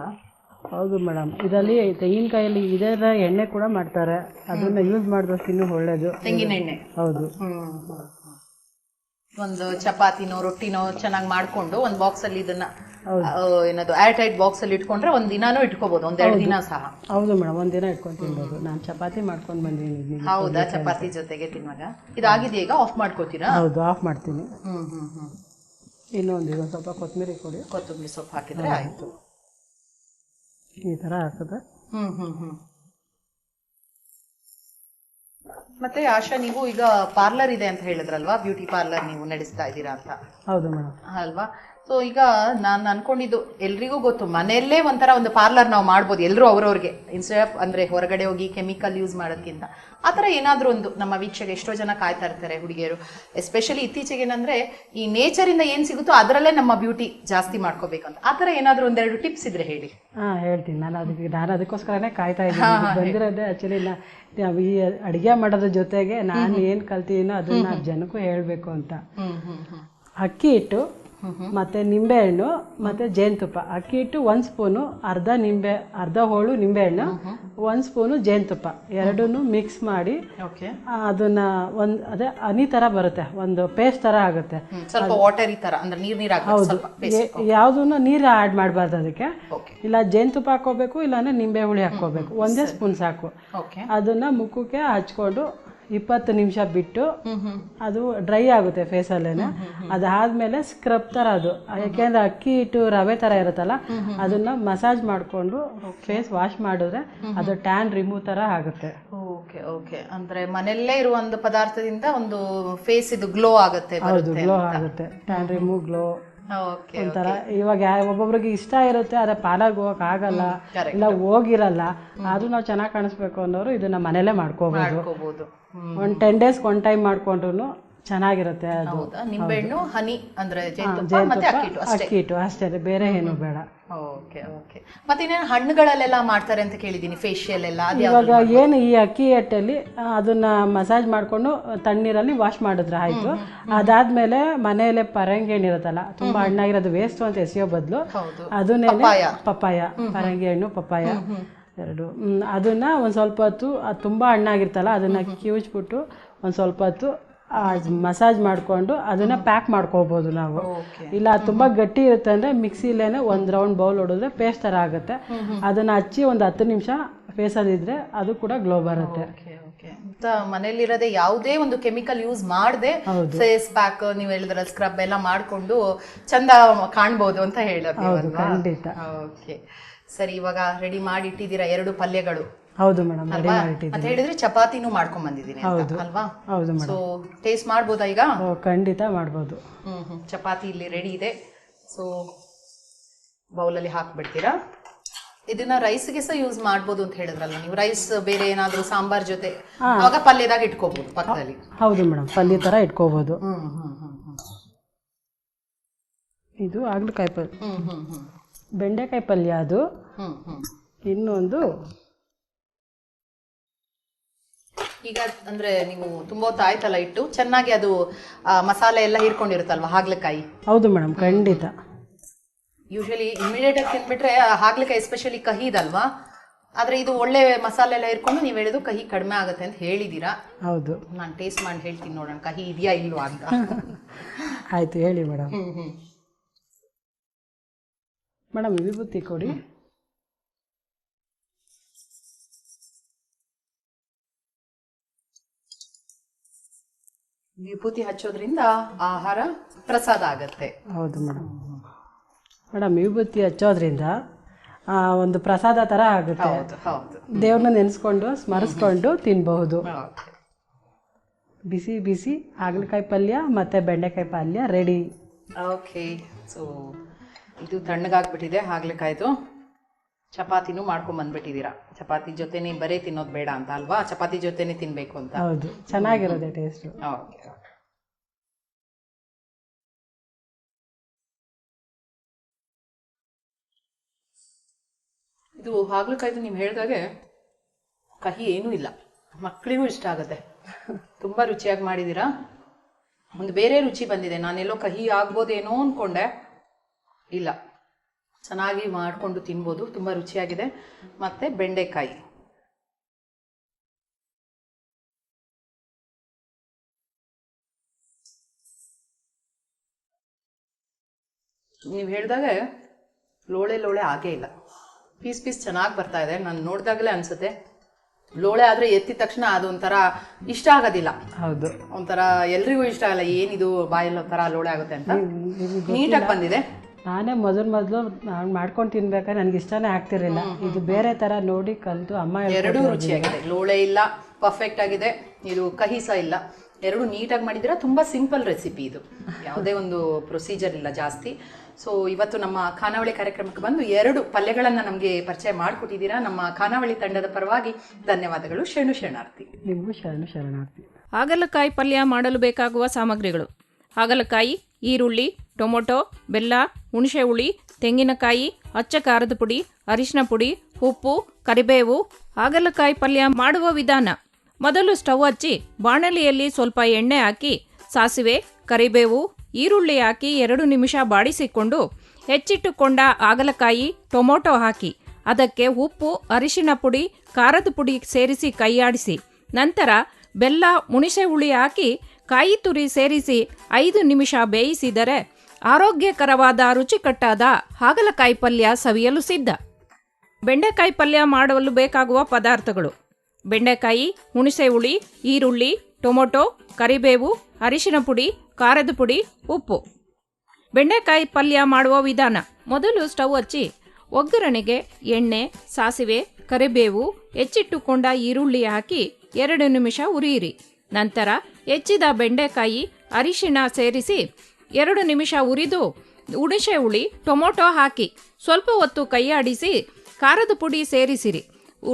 [SPEAKER 2] ಹೌದು ಮೇಡಮ್ ಇದರಲ್ಲಿ ತೆಂಗಿನಕಾಯಲ್ಲಿ ಇದರ ಎಣ್ಣೆ ಕೂಡ ಮಾಡ್ತಾರೆ. ಅದನ್ನ ಯೂಸ್ ಮಾಡಿದಷ್ಟು ಇನ್ನೂ ಒಳ್ಳೇದು.
[SPEAKER 1] ತೆಂಗಿನ ಎಣ್ಣೆ.
[SPEAKER 2] ಹೌದು.
[SPEAKER 1] ಒಂದು ಚಪಾತಿನೋ ರೊಟ್ಟಿನೋ ಚೆನ್ನಾಗಿ ಮಾಡಿಕೊಂಡು ಒಂದು ಬಾಕ್ಸಲ್ಲಿ ಇದನ್ನ ಏನದು ಏರ್ ಟೈಟ್ ಬಾಕ್ಸ್ ಅಲ್ಲಿ ಇಟ್ಕೊಂಡ್ರೆ ಒಂದ್ ದಿನಾನೂ ಇಟ್ಕೋಬಹುದು ಒಂದೆರಡು ದಿನ ಸಹ.
[SPEAKER 2] ಹೌದು ಮೇಡಮ್ ಒಂದಿನ ಇಟ್ಕೊಂಡು ತಿನ್ಬೋದು. ನಾನು ಚಪಾತಿ ಮಾಡ್ಕೊಂಡು ಬಂದಿದ್ದೀನಿ
[SPEAKER 1] ಹೌದಾ? ಚಪಾತಿ ಜೊತೆಗೆ ತಿನ್ನುವಾಗ? ಇದಾಗಿದೆ ಈಗ? ಆಫ್ ಮಾಡ್ಕೋತೀರಾ?
[SPEAKER 2] ಹೌದು ಆಫ್ ಮಾಡ್ತೀನಿ.
[SPEAKER 1] ಹ್ಮ್ ಹ್ಮ್ ಹ್ಮ್.
[SPEAKER 2] ಇನ್ನೊಂದು ಈಗ ಸ್ವಲ್ಪ ಕೊತ್ತಂಬರಿ ಕೊಡಿ
[SPEAKER 1] ಕೊತ್ತಂಬರಿ ಸೊಪ್ಪು ಹಾಕಿದ್ರೆ ಆಯ್ತು.
[SPEAKER 2] ಈ ತರ ಹಾಕಿದ್ರೆ
[SPEAKER 1] ಹ್ಮ್ ಹ್ಮ್ ಹ್ಮ್. ಮತ್ತೆ ಆಶಾ ನೀವು ಈಗ ಪಾರ್ಲರ್ ಇದೆ ಅಂತ ಹೇಳಿದ್ರಲ್ವಾ? ಬ್ಯೂಟಿ ಪಾರ್ಲರ್ ನೀವು ನಡೆಸ್ತಾ ಇದ್ದೀರಾ ಅಂತ.
[SPEAKER 2] ಹೌದು ಮೇಡಮ್.
[SPEAKER 1] ಅಲ್ವಾ? ಸೊ ಈಗ ನಾನು ಅನ್ಕೊಂಡಿದ್ದು ಎಲ್ರಿಗೂ ಗೊತ್ತು ಮನೆಯಲ್ಲೇ ಒಂಥರ ಒಂದು ಪಾರ್ಲರ್ ನಾವು ಮಾಡ್ಬೋದು ಎಲ್ಲರೂ ಅವ್ರವ್ರಿಗೆ. ಇನ್ಸ್ಟೆಡ್ ಆಫ್ ಅಂದ್ರೆ ಹೊರಗಡೆ ಹೋಗಿ ಕೆಮಿಕಲ್ ಯೂಸ್ ಮಾಡೋದಕ್ಕಿಂತ ಆ ಥರ ಏನಾದರೂ ಒಂದು ನಮ್ಮ ವೀಕ್ಷಕ ಎಷ್ಟೋ ಜನ ಕಾಯ್ತಾ ಇರ್ತಾರೆ ಹುಡುಗಿಯರು. ಎಸ್ಪೆಷಲಿ ಇತ್ತೀಚೆಗೆ ಏನಂದ್ರೆ ಈ ನೇಚರಿಂದ ಏನ್ ಸಿಗುತ್ತೋ ಅದರಲ್ಲೇ ನಮ್ಮ ಬ್ಯೂಟಿ ಜಾಸ್ತಿ ಮಾಡ್ಕೋಬೇಕಂತ. ಆ ಥರ ಏನಾದರೂ ಒಂದೆರಡು ಟಿಪ್ಸ್ ಇದ್ರೆ ಹೇಳಿ.
[SPEAKER 2] ಹಾಂ ಹೇಳ್ತೀನಿ. ನಾನು ಅದಕ್ಕೆ ನಾನು ಅದಕ್ಕೋಸ್ಕರನೇ ಕಾಯ್ತಾ ಇದ್ದೀನಿ. ಬಂದಿರೋದೆ ಆ್ಯಕ್ಚುಲಿ ನಾವು ಈ ಅಡುಗೆ ಮಾಡೋದ್ರ ಜೊತೆಗೆ ನಾನು ಏನು ಕಲ್ತಿದ್ದೀನೋ ಅದನ್ನ ಜನಕ್ಕೂ ಹೇಳಬೇಕು ಅಂತ. ಅಕ್ಕಿ ಹಿಟ್ಟು ಮತ್ತು ನಿಂಬೆಹಣ್ಣು ಮತ್ತು ಜೇನುತುಪ್ಪ. ಅಕ್ಕಿ ಹಿಟ್ಟು ಒಂದು ಸ್ಪೂನು ಅರ್ಧ ನಿಂಬೆ ಅರ್ಧ ಹೋಳು ನಿಂಬೆಹಣ್ಣು ಒಂದು ಸ್ಪೂನು ಜೇನುತುಪ್ಪ. ಎರಡನ್ನೂ ಮಿಕ್ಸ್ ಮಾಡಿ ಅದನ್ನ ಒಂದು ಅದೇ ಹನಿ ಥರ ಬರುತ್ತೆ. ಒಂದು ಪೇಸ್ಟ್ ಥರ ಆಗುತ್ತೆ.
[SPEAKER 1] ಸ್ವಲ್ಪ ವಾಟರಿ ತರ ಅಂದ್ರೆ ನೀರ್ ನೀರ್ ಹಾಕ್ಬೇಕು ಸ್ವಲ್ಪ paste.
[SPEAKER 2] ಯಾವುದನ್ನು ನೀರು ಆ್ಯಡ್ ಮಾಡಬಾರ್ದು ಅದಕ್ಕೆ. ಇಲ್ಲ ಜೇನುತುಪ್ಪ ಹಾಕೋಬೇಕು ಇಲ್ಲಾಂದ್ರೆ ನಿಂಬೆ ಹುಳಿ ಹಾಕ್ಕೋಬೇಕು. ಒಂದೇ ಸ್ಪೂನ್ ಸಾಕು. ಅದನ್ನ ಮುಖಕ್ಕೆ ಹಚ್ಕೊಂಡು ಇಪ್ಪತ್ತು ನಿಮಿಷ ಬಿಟ್ಟು ಅದು ಡ್ರೈ ಆಗುತ್ತೆ ಫೇಸಲ್ಲೇನೆ ಅದಾದ್ಮೇಲೆ ಸ್ಕ್ರಬ್ ಥರ ಅದು. ಯಾಕೆಂದ್ರೆ ಅಕ್ಕಿ ಹಿಟ್ಟು ರವೆ ಥರ ಇರುತ್ತಲ್ಲ ಅದನ್ನ ಮಸಾಜ್ ಮಾಡಿಕೊಂಡು ಫೇಸ್ ವಾಶ್ ಮಾಡಿದ್ರೆ ಅದು ಟ್ಯಾನ್ ರಿಮೂವ್ ಥರ ಆಗುತ್ತೆ.
[SPEAKER 1] Okay okay. ಅಂದ್ರೆ ಮನೆಯಲ್ಲೇ ಇರುವ ಒಂದು ಪದಾರ್ಥದಿಂದ ಒಂದು ಫೇಸ್ ಇದು ಗ್ಲೋ ಆಗುತ್ತೆ
[SPEAKER 2] ಗ್ಲೋ ಆಗುತ್ತೆ. ಟ್ಯಾನ್ ರಿಮೂವ್ ಗ್ಲೋ ಒಂಥರ ಇವಾಗ ಒಬ್ಬೊಬ್ರಿಗೆ ಇಷ್ಟ ಇರುತ್ತೆ ಆದ್ರೆ ಪಾಲಾಗಿ ಹೋಗಕ್ ಆಗಲ್ಲ. ಇಲ್ಲ ಹೋಗಿರಲ್ಲ ಆದ್ರೂ ನಾವು ಚೆನ್ನಾಗಿ ಕಾಣಿಸ್ಬೇಕು ಅನ್ನೋರು ಇದನ್ನ ಮನೇಲೆ ಮಾಡ್ಕೋಬಹುದು ಒಂದ್ ಟೆನ್ ಡೇಸ್ ಒನ್ ಟೈಮ್ ಮಾಡ್ಕೊಂಡ್ರು ಚೆನ್ನಾಗಿರುತ್ತೆ ಅದು.
[SPEAKER 1] ಹೌದಾ? ನಿಂಬೆಹಣ್ಣು ಹನಿ ಅಂದ್ರೆ ಜೇನುತುಪ್ಪ ಮತ್ತೆ ಅಷ್ಟೇ?
[SPEAKER 2] ಅಕ್ಕಿ ಹಿಟ್ಟು ಅಷ್ಟೇ ಬೇರೆ ಏನು ಬೇಡ.
[SPEAKER 1] Okay okay. ಮತ್ತೆ ಇನ್ನೇನು ಹಣ್ಣುಗಳಲ್ಲೆಲ್ಲ ಮಾಡ್ತಾರೆ ಅಂತ ಕೇಳಿದೀನಿ ಫೇಶಿಯಲ್ ಎಲ್ಲ ಅದು
[SPEAKER 2] ಇವಾಗ ಏನು ಈ ಅಕ್ಕಿ ಹಿಟ್ಟಲ್ಲಿ ಆ, ಅದನ್ನ ಮಸಾಜ್ ಮಾಡ್ಕೊಂಡು ತಣ್ಣೀರಲ್ಲಿ ವಾಶ್ ಮಾಡಿದ್ರೆ ಆಯ್ತು. ಅದಾದ್ಮೇಲೆ ಮನೆಯಲ್ಲೇ ಪರಂಗಿ ಹಣ್ಣು ಇರುತ್ತಲ್ಲ ತುಂಬಾ ಹಣ್ಣಾಗಿರೋದು ವೇಸ್ಟ್ ಅಂತ ಎಸೆಯೋ ಬದಲು
[SPEAKER 1] ಹೌದು.
[SPEAKER 2] ಅದನ್ನೇನೆ
[SPEAKER 1] ಪಪ್ಪಾಯ.
[SPEAKER 2] ಪಪ್ಪಾಯ ಪರಂಗಿ ಹಣ್ಣು ಪಪ್ಪಾಯ ಎರಡು. ಅದನ್ನ ಒಂದ್ ಸ್ವಲ್ಪ ಹೊತ್ತು ಅದು ತುಂಬಾ ಹಣ್ಣಾಗಿರ್ತಲ್ಲ ಅದನ್ನ ಕಿವುಚ್ಬಿಟ್ಟು ಒಂದ್ ಸ್ವಲ್ಪ ಹೊತ್ತು ಮಸಾಜ್ ಮಾಡಿಕೊಂಡು ಅದನ್ನ ಪ್ಯಾಕ್ ಮಾಡ್ಕೋಬಹುದು ನಾವು. ಇಲ್ಲ ಅದು ತುಂಬಾ ಗಟ್ಟಿ ಇರುತ್ತೆ ಅಂದ್ರೆ ಮಿಕ್ಸಿಲೇನೆ ಒಂದ್ ರೌಂಡ್ ಬೌಲ್ ಹೊಡೆದ್ರೆ ಪೇಸ್ಟ್ ತರ ಆಗುತ್ತೆ. ಅದನ್ನ ಹಚ್ಚಿ ಒಂದು ಹತ್ತು ನಿಮಿಷ ಫೇಸಲ್ಲಿ ಇದ್ರೆ ಅದು ಕೂಡ ಗ್ಲೋ ಬರುತ್ತೆ.
[SPEAKER 1] ಮನೆಯಲ್ಲಿರೋದೇ ಯಾವುದೇ ಒಂದು ಕೆಮಿಕಲ್ ಯೂಸ್ ಮಾಡದೆ. ಫೇಸ್ ಪ್ಯಾಕ್ ನೀವು ಹೇಳಿದ್ರ ಸ್ಕ್ರಬ್ ಎಲ್ಲ ಮಾಡ್ಕೊಂಡು ಚಂದ ಕಾಣ್ಬೋದು ಅಂತ ಹೇಳೋದು
[SPEAKER 2] ಖಂಡಿತ.
[SPEAKER 1] ಓಕೆ. ಸರಿ ಇವಾಗ ರೆಡಿ ಮಾಡಿ ಇಟ್ಟಿದ್ದೀರಾ ಎರಡು ಪಲ್ಯಗಳು?
[SPEAKER 2] ಹೌದು ಮೇಡಮ್ ರೆಡಿ
[SPEAKER 1] ಅಲ್ವಾ
[SPEAKER 2] ಮಾಡಿಟ್ಟಿದ್ದೀನಿ
[SPEAKER 1] ಅಂತ ಹೇಳಿದ್ರೆ ಚಪಾತಿನೂ ಮಾಡ್ಕೊಂಡ್ ಬಂದಿದ್ದೀನಿ ಅಂತ,
[SPEAKER 2] ಹೌದು.
[SPEAKER 1] ಅಲ್ವಾ?
[SPEAKER 2] ಹೌದು ಮೇಡಮ್.
[SPEAKER 1] ಸೊ ಟೇಸ್ಟ್ ಮಾಡ್ಬೋದಾ ಈಗ?
[SPEAKER 2] ಓ ಖಂಡಿತ ಮಾಡ್ಬೋದು.
[SPEAKER 1] ಹ್ಮ್ ಹ್ಮ್. ಚಪಾತಿ ಇಲ್ಲಿ ರೆಡಿ ಇದೆ. ಸೊ ಬೌಲಲ್ಲಿ ಹಾಕ್ಬಿಡ್ತೀರಾ? ಇದನ್ನ ರೈಸ್ಗೆ ಸಹ ಯೂಸ್ ಮಾಡ್ಬೋದು ಅಂತ ಹೇಳಿದ್ರಲ್ಲ ನೀವು ರೈಸ್ ಬೇರೆ ಏನಾದ್ರೂ ಸಾಂಬಾರ್ ಜೊತೆ ಅವಾಗ ಪಲ್ಯದಾಗ ಇಟ್ಕೋಬಹುದು ಪಕ್ಕದಲ್ಲಿ.
[SPEAKER 2] ಹೌದು ಮೇಡಮ್ ಪಲ್ಯ ತರ ಇಟ್ಕೋಬಹುದು
[SPEAKER 1] ಹ್ಮ್ ಹ್ಮ್ ಹ್ಮ್ ಹ್ಮ್.
[SPEAKER 2] ಇದು ಆಗ್ಲಕಾಯಿ ಪಲ್ಯ.
[SPEAKER 1] ಹ್ಮ್ ಹ್ಮ್ ಹ್ಮ್.
[SPEAKER 2] ಬೆಂಡೆಕಾಯಿ ಪಲ್ಯ ಅದು.
[SPEAKER 1] ಹ್ಮ್ ಹ್ಮ್.
[SPEAKER 2] ಇನ್ನೊಂದು
[SPEAKER 1] ಈಗ ಅಂದ್ರೆ ನೀವು ತುಂಬಾ ಹೊತ್ತು ಆಯ್ತಲ್ಲ ಇಟ್ಟು ಚೆನ್ನಾಗಿ ಅದು ಆ, ಮಸಾಲೆ ಎಲ್ಲ ಹೀರ್ಕೊಂಡಿರುತ್ತಲ್ವಾ ಹಾಗಲಕಾಯಿ?
[SPEAKER 2] ಹೌದು ಮೇಡಮ್ ಖಂಡಿತ.
[SPEAKER 1] ಯೂಶಲಿ ಇಮಿಡಿಯೇಟ್ ಆಗಿ ತಿನ್ಬಿಟ್ರೆ ಹಾಗಲಕಾಯಿ ಎಸ್ಪೆಷಲಿ ಕಹಿ ಇದಲ್ವಾ? ಆದ್ರೆ ಇದು ಒಳ್ಳೆ ಮಸಾಲೆ ಎಲ್ಲ ಇರ್ಕೊಂಡು ನೀವು ಹೇಳಿದ್ದು ಕಹಿ ಕಡಿಮೆ ಆಗುತ್ತೆ ಅಂತ ಹೇಳಿದೀರಾ?
[SPEAKER 2] ಹೌದು.
[SPEAKER 1] ನಾನು ಟೇಸ್ಟ್ ಮಾಡಿ ಹೇಳ್ತೀನಿ ನೋಡೋಣ ಕಹಿ ಇದೆಯಾ ಇಲ್ವಾ ಅಂತ. (laughs)
[SPEAKER 2] ಆಯ್ತು ಹೇಳಿ ಮೇಡಮ್
[SPEAKER 1] ಹ್ಮ್ ಹ್ಮ್.
[SPEAKER 2] ಮೇಡಮ್ ವಿಭೂತಿ ಕೊಡಿ.
[SPEAKER 1] ವಿಭೂತಿ ಹಚ್ಚೋದ್ರಿಂದ ಆಹಾರ ಪ್ರಸಾದ ಆಗತ್ತೆ.
[SPEAKER 2] ಹೌದು ಮೇಡಮ್. ಮೇಡಮ್ ವಿಭೂತಿ ಹಚ್ಚೋದ್ರಿಂದ ಒಂದು ಪ್ರಸಾದ ಥರ ಆಗುತ್ತೆ.
[SPEAKER 1] ಹೌದು ಹೌದು.
[SPEAKER 2] ದೇವ್ರನ್ನ ನೆನೆಸ್ಕೊಂಡು ಸ್ಮರಿಸ್ಕೊಂಡು ತಿನ್ಬಹುದು. ಬಿಸಿ ಬಿಸಿ ಹಾಗಲಕಾಯಿ ಪಲ್ಯ ಮತ್ತು ಬೆಂಡೆಕಾಯಿ ಪಲ್ಯ ರೆಡಿ
[SPEAKER 1] ಓಕೆ ಸೊ ಇದು ತಣ್ಣಗಾಗ್ಬಿಟ್ಟಿದೆ ಹಾಗ್ಲಕಾಯ್ದು. ಚಪಾತಿನೂ ಮಾಡ್ಕೊಂಡ್ ಬಂದ್ಬಿಟ್ಟಿದೀರಾ. ಚಪಾತಿ ಜೊತೆನೆ ಬರೀ ತಿನ್ನೋದು ಬೇಡ ಅಂತ ಅಲ್ವಾ? ಚಪಾತಿ ಜೊತೆನೆ ತಿನ್ಬೇಕು ಅಂತ.
[SPEAKER 2] ಹೌದು. ಚೆನ್ನಾಗಿರೋದೆ ಟೇಸ್ಟ್
[SPEAKER 1] ಓಕೆ ಇದು ಹಾಗಲಕಾಯ್ದು ನೀವು ಹೇಳಿದಾಗೆ ಕಹಿ ಏನೂ ಇಲ್ಲ. ಮಕ್ಕಳಿಗೂ ಇಷ್ಟ ಆಗುತ್ತೆ. ತುಂಬ ರುಚಿಯಾಗಿ ಮಾಡಿದ್ದೀರಾ ಒಂದು ಬೇರೆ ರುಚಿ ಬಂದಿದೆ. ನಾನೆಲ್ಲೋ ಕಹಿ ಆಗ್ಬೋದೇನೋ ಅನ್ಕೊಂಡೆ. ಇಲ್ಲ. ಚೆನ್ನಾಗಿ ಮಾಡಿಕೊಂಡು ತಿನ್ಬೋದು ತುಂಬ ರುಚಿಯಾಗಿದೆ. ಮತ್ತು ಬೆಂಡೆಕಾಯಿ. ನೀವು ಹೇಳಿದಾಗ ಲೋಳೆ ಲೋಳೆ ಆಗೇ ಇಲ್ಲ. ಪೀಸ್ ಪೀಸ್ ಚೆನ್ನಾಗಿ ಬರ್ತಾ ಇದೆ. ನಾನು ನೋಡಿದಾಗಲೇ ಅನಿಸುತ್ತೆ. ಲೋಳೆ ಆದರೆ ಎತ್ತಿದ ತಕ್ಷಣ ಅದು ಒಂಥರ ಇಷ್ಟ ಆಗೋದಿಲ್ಲ.
[SPEAKER 2] ಹೌದು.
[SPEAKER 1] ಒಂಥರ ಎಲ್ರಿಗೂ ಇಷ್ಟ ಆಗಲ್ಲ ಏನಿದು ಬಾಯಲ್ಲಿ ಒಂಥರ ಲೋಳೆ ಆಗುತ್ತೆ ಅಂತ. ನೀಟಾಗಿ ಬಂದಿದೆ.
[SPEAKER 2] ನಾನೇ ಮೊದಲು ಮೊದಲು ನಾನು ಮಾಡ್ಕೊಂಡು ತಿನ್ಬೇಕಾದ್ರೆ ನನಗೆ ಇಷ್ಟನೇ ಆಗ್ತಿರಲಿಲ್ಲ. ಇದು ಬೇರೆ ಥರ ನೋಡಿ ಕಲಿತು ಅಮ್ಮ
[SPEAKER 1] ಎರಡೂ ರುಚಿಯಾಗಿದೆ. ಲೋಳೆ ಇಲ್ಲ ಪರ್ಫೆಕ್ಟ್ ಆಗಿದೆ. ಇದು ಕಹಿಸ ಸಹ ಇಲ್ಲ. ಎರಡು ನೀಟಾಗಿ ಮಾಡಿದ್ದೀರಾ ತುಂಬ ಸಿಂಪಲ್ ರೆಸಿಪಿ ಇದು. ಯಾವುದೇ ಒಂದು ಪ್ರೊಸೀಜರ್ ಇಲ್ಲ ಜಾಸ್ತಿ. ಸೊ ಇವತ್ತು ನಮ್ಮ ಖಾನಾವಳಿ ಕಾರ್ಯಕ್ರಮಕ್ಕೆ ಬಂದು ಎರಡು ಪಲ್ಯಗಳನ್ನು ನಮಗೆ ಪರಿಚಯ ಮಾಡಿಕೊಟ್ಟಿದ್ದೀರಾ. ನಮ್ಮ ಖಾನಾವಳಿ ತಂಡದ ಪರವಾಗಿ ಧನ್ಯವಾದಗಳು. ಶರಣು ಶರಣಾರ್ಥಿ.
[SPEAKER 2] ನಿಮಗೂ ಶರಣು ಶರಣಾರ್ಥಿ.
[SPEAKER 3] ಹಾಗಲಕಾಯಿ ಪಲ್ಯ ಮಾಡಲು ಬೇಕಾಗುವ ಸಾಮಗ್ರಿಗಳು. ಹಾಗಲಕಾಯಿ ಈರುಳ್ಳಿ ಟೊಮೊಟೊ, ಬೆಲ್ಲ ಹುಣಸೆ ಹುಳಿ ತೆಂಗಿನಕಾಯಿ, ಅಚ್ಚ ಖಾರದ ಪುಡಿ, ಅರಿಶಿನ ಪುಡಿ, ಉಪ್ಪು, ಕರಿಬೇವು, ಹಾಗಲಕಾಯಿ ಪಲ್ಯ ಮಾಡುವ ವಿಧಾನ. ಮೊದಲು ಸ್ಟವ್ ಹಚ್ಚಿ ಬಾಣಲಿಯಲ್ಲಿ ಸ್ವಲ್ಪ ಎಣ್ಣೆ ಹಾಕಿ, ಸಾಸಿವೆ, ಕರಿಬೇವು, ಈರುಳ್ಳಿ ಹಾಕಿ ಎರಡು ನಿಮಿಷ ಬಾಡಿಸಿಕೊಂಡು ಹೆಚ್ಚಿಟ್ಟುಕೊಂಡ ಹಾಗಲಕಾಯಿ, ಟೊಮೊಟೊ ಹಾಕಿ. ಅದಕ್ಕೆ ಉಪ್ಪು, ಅರಿಶಿನ ಪುಡಿ, ಖಾರದ ಪುಡಿ ಸೇರಿಸಿ ಕೈಯಾಡಿಸಿ. ನಂತರ ಬೆಲ್ಲ ಹುಣಸೆ ಹುಳಿ ಹಾಕಿ ಕಾಯಿ ತುರಿ ಸೇರಿಸಿ ಐದು ನಿಮಿಷ ಬೇಯಿಸಿದರೆ ಆರೋಗ್ಯಕರವಾದ, ರುಚಿಕಟ್ಟಾದ ಹಾಗಲಕಾಯಿ ಪಲ್ಯ ಸವಿಯಲು ಸಿದ್ಧ. ಬೆಂಡೆಕಾಯಿ ಪಲ್ಯ ಮಾಡಲು ಬೇಕಾಗುವ ಪದಾರ್ಥಗಳು. ಬೆಂಡೆಕಾಯಿ, ಹುಣಸೆ ಹುಳಿ, ಈರುಳ್ಳಿ, ಟೊಮೊಟೊ, ಕರಿಬೇವು, ಅರಿಶಿನ ಪುಡಿ, ಖಾರದ ಪುಡಿ, ಉಪ್ಪು. ಬೆಂಡೆಕಾಯಿ ಪಲ್ಯ ಮಾಡುವ ವಿಧಾನ. ಮೊದಲು ಸ್ಟವ್ ಹಚ್ಚಿ, ಒಗ್ಗರಣೆಗೆ ಎಣ್ಣೆ, ಸಾಸಿವೆ, ಕರಿಬೇವು, ಹೆಚ್ಚಿಟ್ಟುಕೊಂಡ ಈರುಳ್ಳಿ ಹಾಕಿ ಎರಡು ನಿಮಿಷ ಉರಿಯಿರಿ ನಂತರ ಹೆಚ್ಚಿದ ಬೆಂಡೆಕಾಯಿ ಅರಿಶಿಣ ಸೇರಿಸಿ ಎರಡು ನಿಮಿಷ ಉರಿದು ಹುಣಸೆ ಹುಳಿ, ಟೊಮೊಟೊ ಹಾಕಿ ಸ್ವಲ್ಪ ಹೊತ್ತು ಕೈಯಾಡಿಸಿ, ಖಾರದ ಪುಡಿ ಸೇರಿಸಿರಿ.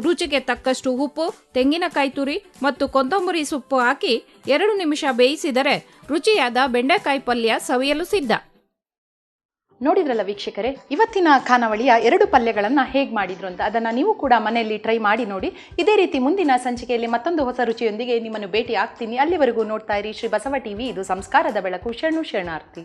[SPEAKER 3] ರುಚಿಗೆ ತಕ್ಕಷ್ಟು ಉಪ್ಪು, ತೆಂಗಿನಕಾಯಿ ತುರಿ ಮತ್ತು ಕೊತ್ತಂಬರಿ ಸೊಪ್ಪು ಹಾಕಿ ಎರಡು ನಿಮಿಷ ಬೇಯಿಸಿದರೆ ರುಚಿಯಾದ ಬೆಂಡೆಕಾಯಿ ಪಲ್ಯ ಸವಿಯಲು ಸಿದ್ಧ.
[SPEAKER 1] ನೋಡಿದ್ರಲ್ಲ ವೀಕ್ಷಕರೇ, ಇವತ್ತಿನ ಖಾನಾವಳಿಯ ಎರಡು ಪಲ್ಯಗಳನ್ನು ಹೇಗೆ ಮಾಡಿದ್ರು ಅಂತ ಅದನ್ನು ನೀವು ಕೂಡ ಮನೆಯಲ್ಲಿ ಟ್ರೈ ಮಾಡಿ ನೋಡಿ. ಇದೇ ರೀತಿ ಮುಂದಿನ ಸಂಚಿಕೆಯಲ್ಲಿ ಮತ್ತೊಂದು ಹೊಸ ರುಚಿಯೊಂದಿಗೆ ನಿಮ್ಮನ್ನು ಭೇಟಿ ಆಗ್ತೀನಿ ಅಲ್ಲಿವರೆಗೂ ನೋಡ್ತಾ ಇರಿ ಶ್ರೀ ಬಸವ ಟಿವಿ, ಇದು ಸಂಸ್ಕಾರದ ಬೆಳಕು. ಶರಣು ಶರಣಾರ್ಥಿ.